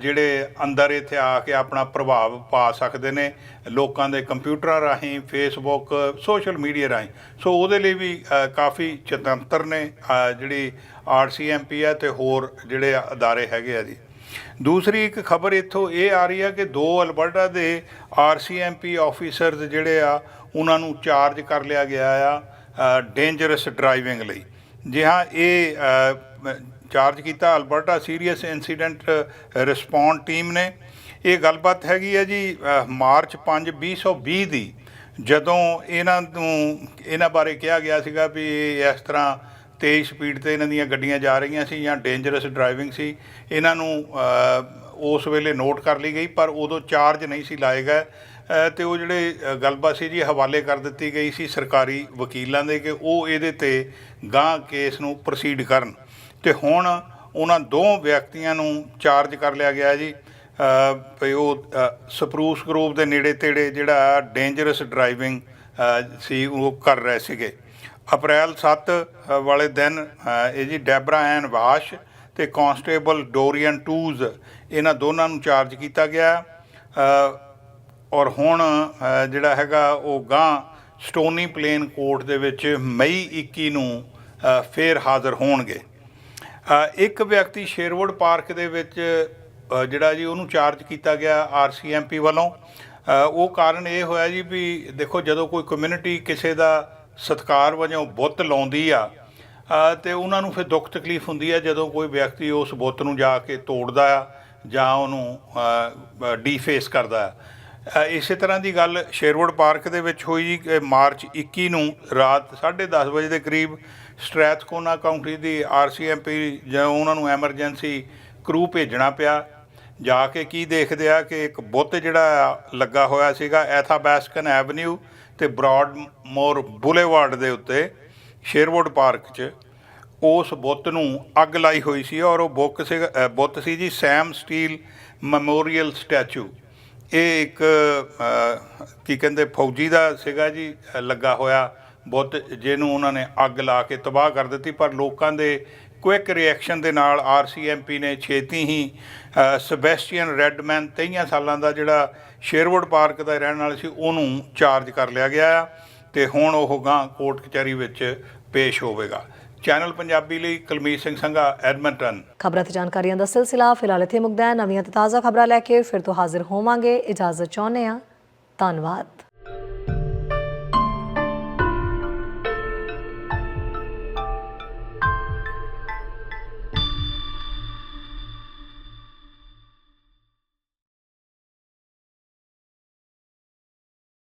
ਜਿਹੜੇ ਅੰਦਰ ਇੱਥੇ ਆ ਕੇ ਆਪਣਾ ਪ੍ਰਭਾਵ ਪਾ ਸਕਦੇ ਨੇ ਲੋਕਾਂ ਦੇ ਕੰਪਿਊਟਰਾਂ ਰਾਹੀਂ ਫੇਸਬੁੱਕ ਸੋਸ਼ਲ ਮੀਡੀਆ ਰਾਹੀਂ। ਸੋ ਉਹਦੇ ਲਈ ਵੀ ਕਾਫੀ ਚਤੰਤਰ ਨੇ ਅ, ਜਿਹੜੀ ਆਰਸੀਐਮਪੀ ਆ ਤੇ ਹੋਰ ਜਿਹੜੇ ਅਦਾਰੇ ਹੈਗੇ ਆ ਜੀ। ਦੂਸਰੀ ਇੱਕ ਖਬਰ ਇੱਥੋਂ ਇਹ ਆ ਰਹੀ ਆ ਕਿ ਦੋ ਅਲਬਰਟਾ ਦੇ ਆਰਸੀਐਮਪੀ ਆਫੀਸਰਸ ਜਿਹੜੇ ਆ ਉਹਨਾਂ ਨੂੰ ਚਾਰਜ ਕਰ ਲਿਆ ਗਿਆ ਆ ਡੇਂਜਰਸ ਡਰਾਈਵਿੰਗ ਲਈ। ਜੀ ਹਾਂ ਇਹ ਚਾਰਜ ਕੀਤਾ Alberta serious incident respond team ਨੇ। ਇਹ ਗੱਲਬਾਤ ਹੈਗੀ ਹੈ ਜੀ ਅ, ਮਾਰਚ 5 2020 ਦੀ ਜਦੋਂ ਇਹਨਾਂ ਨੂੰ ਇਹਨਾਂ ਬਾਰੇ ਕਿਹਾ ਗਿਆ ਸੀਗਾ ਵੀ ਇਹ ਇਸ ਤਰ੍ਹਾਂ ਤੇਜ਼ ਸਪੀਡ ਤੇ ਇਹਨਾਂ ਦੀਆਂ ਗੱਡੀਆਂ ਜਾ ਰਹੀਆਂ ਸੀ ਜਾਂ ਡੇਂਜਰਸ ਡਰਾਈਵਿੰਗ ਸੀ। ਇਹਨਾਂ ਨੂੰ ਉਸ ਵੇਲੇ ਨੋਟ ਕਰ ਲਈ ਗਈ ਪਰ ਉਦੋਂ ਚਾਰਜ ਨਹੀਂ ਸੀ ਲਾਏ ਗਏ। ਅ, ਤੇ ਉਹ ਜਿਹੜੇ ਗੱਲਬਾਤ ਸੀ ਜੀ ਹਵਾਲੇ ਕਰ ਦਿੱਤੀ ਗਈ ਸੀ ਸਰਕਾਰੀ ਵਕੀਲਾਂ ਦੇ ਕਿ ਉਹ ਇਹਦੇ ਤੇ ਗਾਂ ਕੇਸ ਨੂੰ ਪ੍ਰੋਸੀਡ ਕਰਨ। ਤੇ ਹੁਣ ਉਹਨਾਂ ਦੋ ਵਿਅਕਤੀਆਂ ਨੂੰ ਚਾਰਜ ਕਰ ਲਿਆ ਗਿਆ ਜੀ। ਅ, ਉਹ ਸਪਰੂਸ ਗਰੂਪ ਦੇ ਨੇੜੇ ਤੇੜੇ ਜਿਹੜਾ ਡੇਂਜਰਸ ਡਰਾਈਵਿੰਗ ਸੀ ਉਹ ਕਰ ਰਹੇ ਸੀਗੇ। ਅਪ੍ਰੈਲ 7 ਵਾਲੇ ਦਿਨ ਇਹ ਜੀ ਡੈਬਰਾ ਐਨ ਵਾਸ਼ ਤੇ ਕਾਂਸਟੇਬਲ ਡੋਰੀਅਨ ਟੂਜ਼ ਇਹਨਾਂ ਦੋਨਾਂ ਨੂੰ ਚਾਰਜ ਕੀਤਾ ਗਿਆ। ਔਰ ਹੁਣ ਜਿਹੜਾ ਹੈਗਾ ਉਹ ਗਾਂ ਸਟੋਨੀ ਪਲੇਨ ਕੋਰਟ ਦੇ ਵਿੱਚ ਮਈ 21 ਨੂੰ ਅ, ਫੇਰ ਹਾਜ਼ਰ ਹੋਣਗੇ। ਇੱਕ ਵਿਅਕਤੀ ਸ਼ੇਰਵੁੱਡ ਪਾਰਕ ਦੇ ਵਿੱਚ ਜਿਹੜਾ ਜੀ ਉਹਨੂੰ ਚਾਰਜ ਕੀਤਾ ਗਿਆ ਆਰਸੀਐਮਪੀ ਵੱਲੋਂ। ਉਹ ਕਾਰਨ ਇਹ ਹੋਇਆ ਜੀ ਵੀ ਦੇਖੋ ਜਦੋਂ ਕੋਈ ਕਮਿਊਨਿਟੀ ਕਿਸੇ ਦਾ ਸਤਕਾਰ ਵਜੋਂ ਬੁੱਤ ਲਾਉਂਦੀ ਆ ਅ, ਤੇ ਉਹਨਾਂ ਨੂੰ ਫਿਰ ਦੁੱਖ ਤਕਲੀਫ ਹੁੰਦੀ ਆ ਜਦੋਂ ਕੋਈ ਵਿਅਕਤੀ ਉਸ ਬੁੱਤ ਨੂੰ ਜਾ ਕੇ ਤੋੜਦਾ ਆ ਜਾਂ ਉਹਨੂੰ ਡੀਫੇਸ ਕਰਦਾ ਆ। ਇਸੇ ਤਰ੍ਹਾਂ ਦੀ ਗੱਲ ਸ਼ੇਰਵੁੱਡ ਪਾਰਕ ਦੇ ਵਿੱਚ ਹੋਈ ਮਾਰਚ 21 ਨੂੰ ਰਾਤ 10:30 ਵਜੇ ਦੇ ਕਰੀਬ ਸਟ੍ਰੈਥਕੋਨਾ ਕਾਉਂਟੀ ਦੀ ਆਰਸੀਐਮਪੀ ਜਾਂ ਉਹਨਾਂ ਨੂੰ ਐਮਰਜੈਂਸੀ ਕਰੂ ਭੇਜਣਾ ਪਿਆ। ਜਾ ਕੇ ਕੀ ਦੇਖਦੇ ਆ ਕਿ ਇੱਕ ਬੁੱਤ ਜਿਹੜਾ ਲੱਗਾ ਹੋਇਆ ਸੀਗਾ ਐਥਾਬੈਸਕਨ ਐਵਨਿਊ ਤੇ ਬ੍ਰੌਡਮੋਰ ਬੁਲੇਵਾਰਡ ਦੇ ਉੱਤੇ, ਸ਼ੇਰਵੁੱਡ ਪਾਰਕ 'ਚ, ਉਸ ਬੁੱਤ ਨੂੰ ਅੱਗ ਲਾਈ ਹੋਈ ਸੀ ਔਰ ਉਹ ਬੁੱਕ ਸੀ ਬੁੱਤ ਸੀ ਜੀ ਸੈਮ ਸਟੀਲ ਮੈਮੋਰੀਅਲ ਸਟੈਚੂ। ਇਹ ਇੱਕ ਕੀ ਕਹਿੰਦੇ, ਫੌਜੀ ਦਾ ਸੀਗਾ ਜੀ ਲੱਗਾ ਹੋਇਆ ਬੁੱਤ, ਜਿਹਨੂੰ ਉਹਨਾਂ ਨੇ ਅੱਗ ਲਾ ਕੇ ਤਬਾਹ ਕਰ ਦਿੱਤੀ, ਪਰ ਲੋਕਾਂ ਦੇ ਕੁਇਕ ਰਿਐਕਸ਼ਨ ਦੇ ਨਾਲ ਆਰਸੀਐਮਪੀ ਨੇ ਛੇਤੀ ਹੀ ਸਬੈਸਟੀਅਨ ਸੈਬੈਸਟੀਅਨ ਰੈਡਮੈਨ 23 ਸਾਲਾਂ ਦਾ ਜਿਹੜਾ ਸ਼ੇਰਵੁੱਡ ਪਾਰਕ ਦਾ ਰਹਿਣ ਵਾਲਾ ਸੀ, ਉਹਨੂੰ ਚਾਰਜ ਕਰ ਲਿਆ ਗਿਆ ਆ ਤੇ ਹੁਣ ਉਹ ਗਾਂ ਕੋਰਟ ਕਚਹਿਰੀ ਵਿੱਚ ਪੇਸ਼ ਹੋਵੇਗਾ। ਚੈਨਲ ਪੰਜਾਬੀ ਲਈ ਕੁਲਮੀਤ ਸਿੰਘ ਸੰਘਾ ਐਡਮੰਟਨ ਖਬਰਾਂ ਤੇ ਜਾਣਕਾਰੀਆਂ ਦਾ ਸਿਲਸਿਲਾ ਫਿਲਹਾਲ ਇੱਥੇ ਮੁੱਕਦਾ ਹੈ। ਨਵੀਆਂ ਤੇ ਤਾਜ਼ਾ ਖਬਰਾਂ ਲੈ ਕੇ ਫਿਰ ਤੋਂ ਹਾਜ਼ਰ ਹੋਵਾਂਗੇ। ਇਜਾਜ਼ਤ ਚਾਹੁੰਦੇ ਹਾਂ। ਧੰਨਵਾਦ।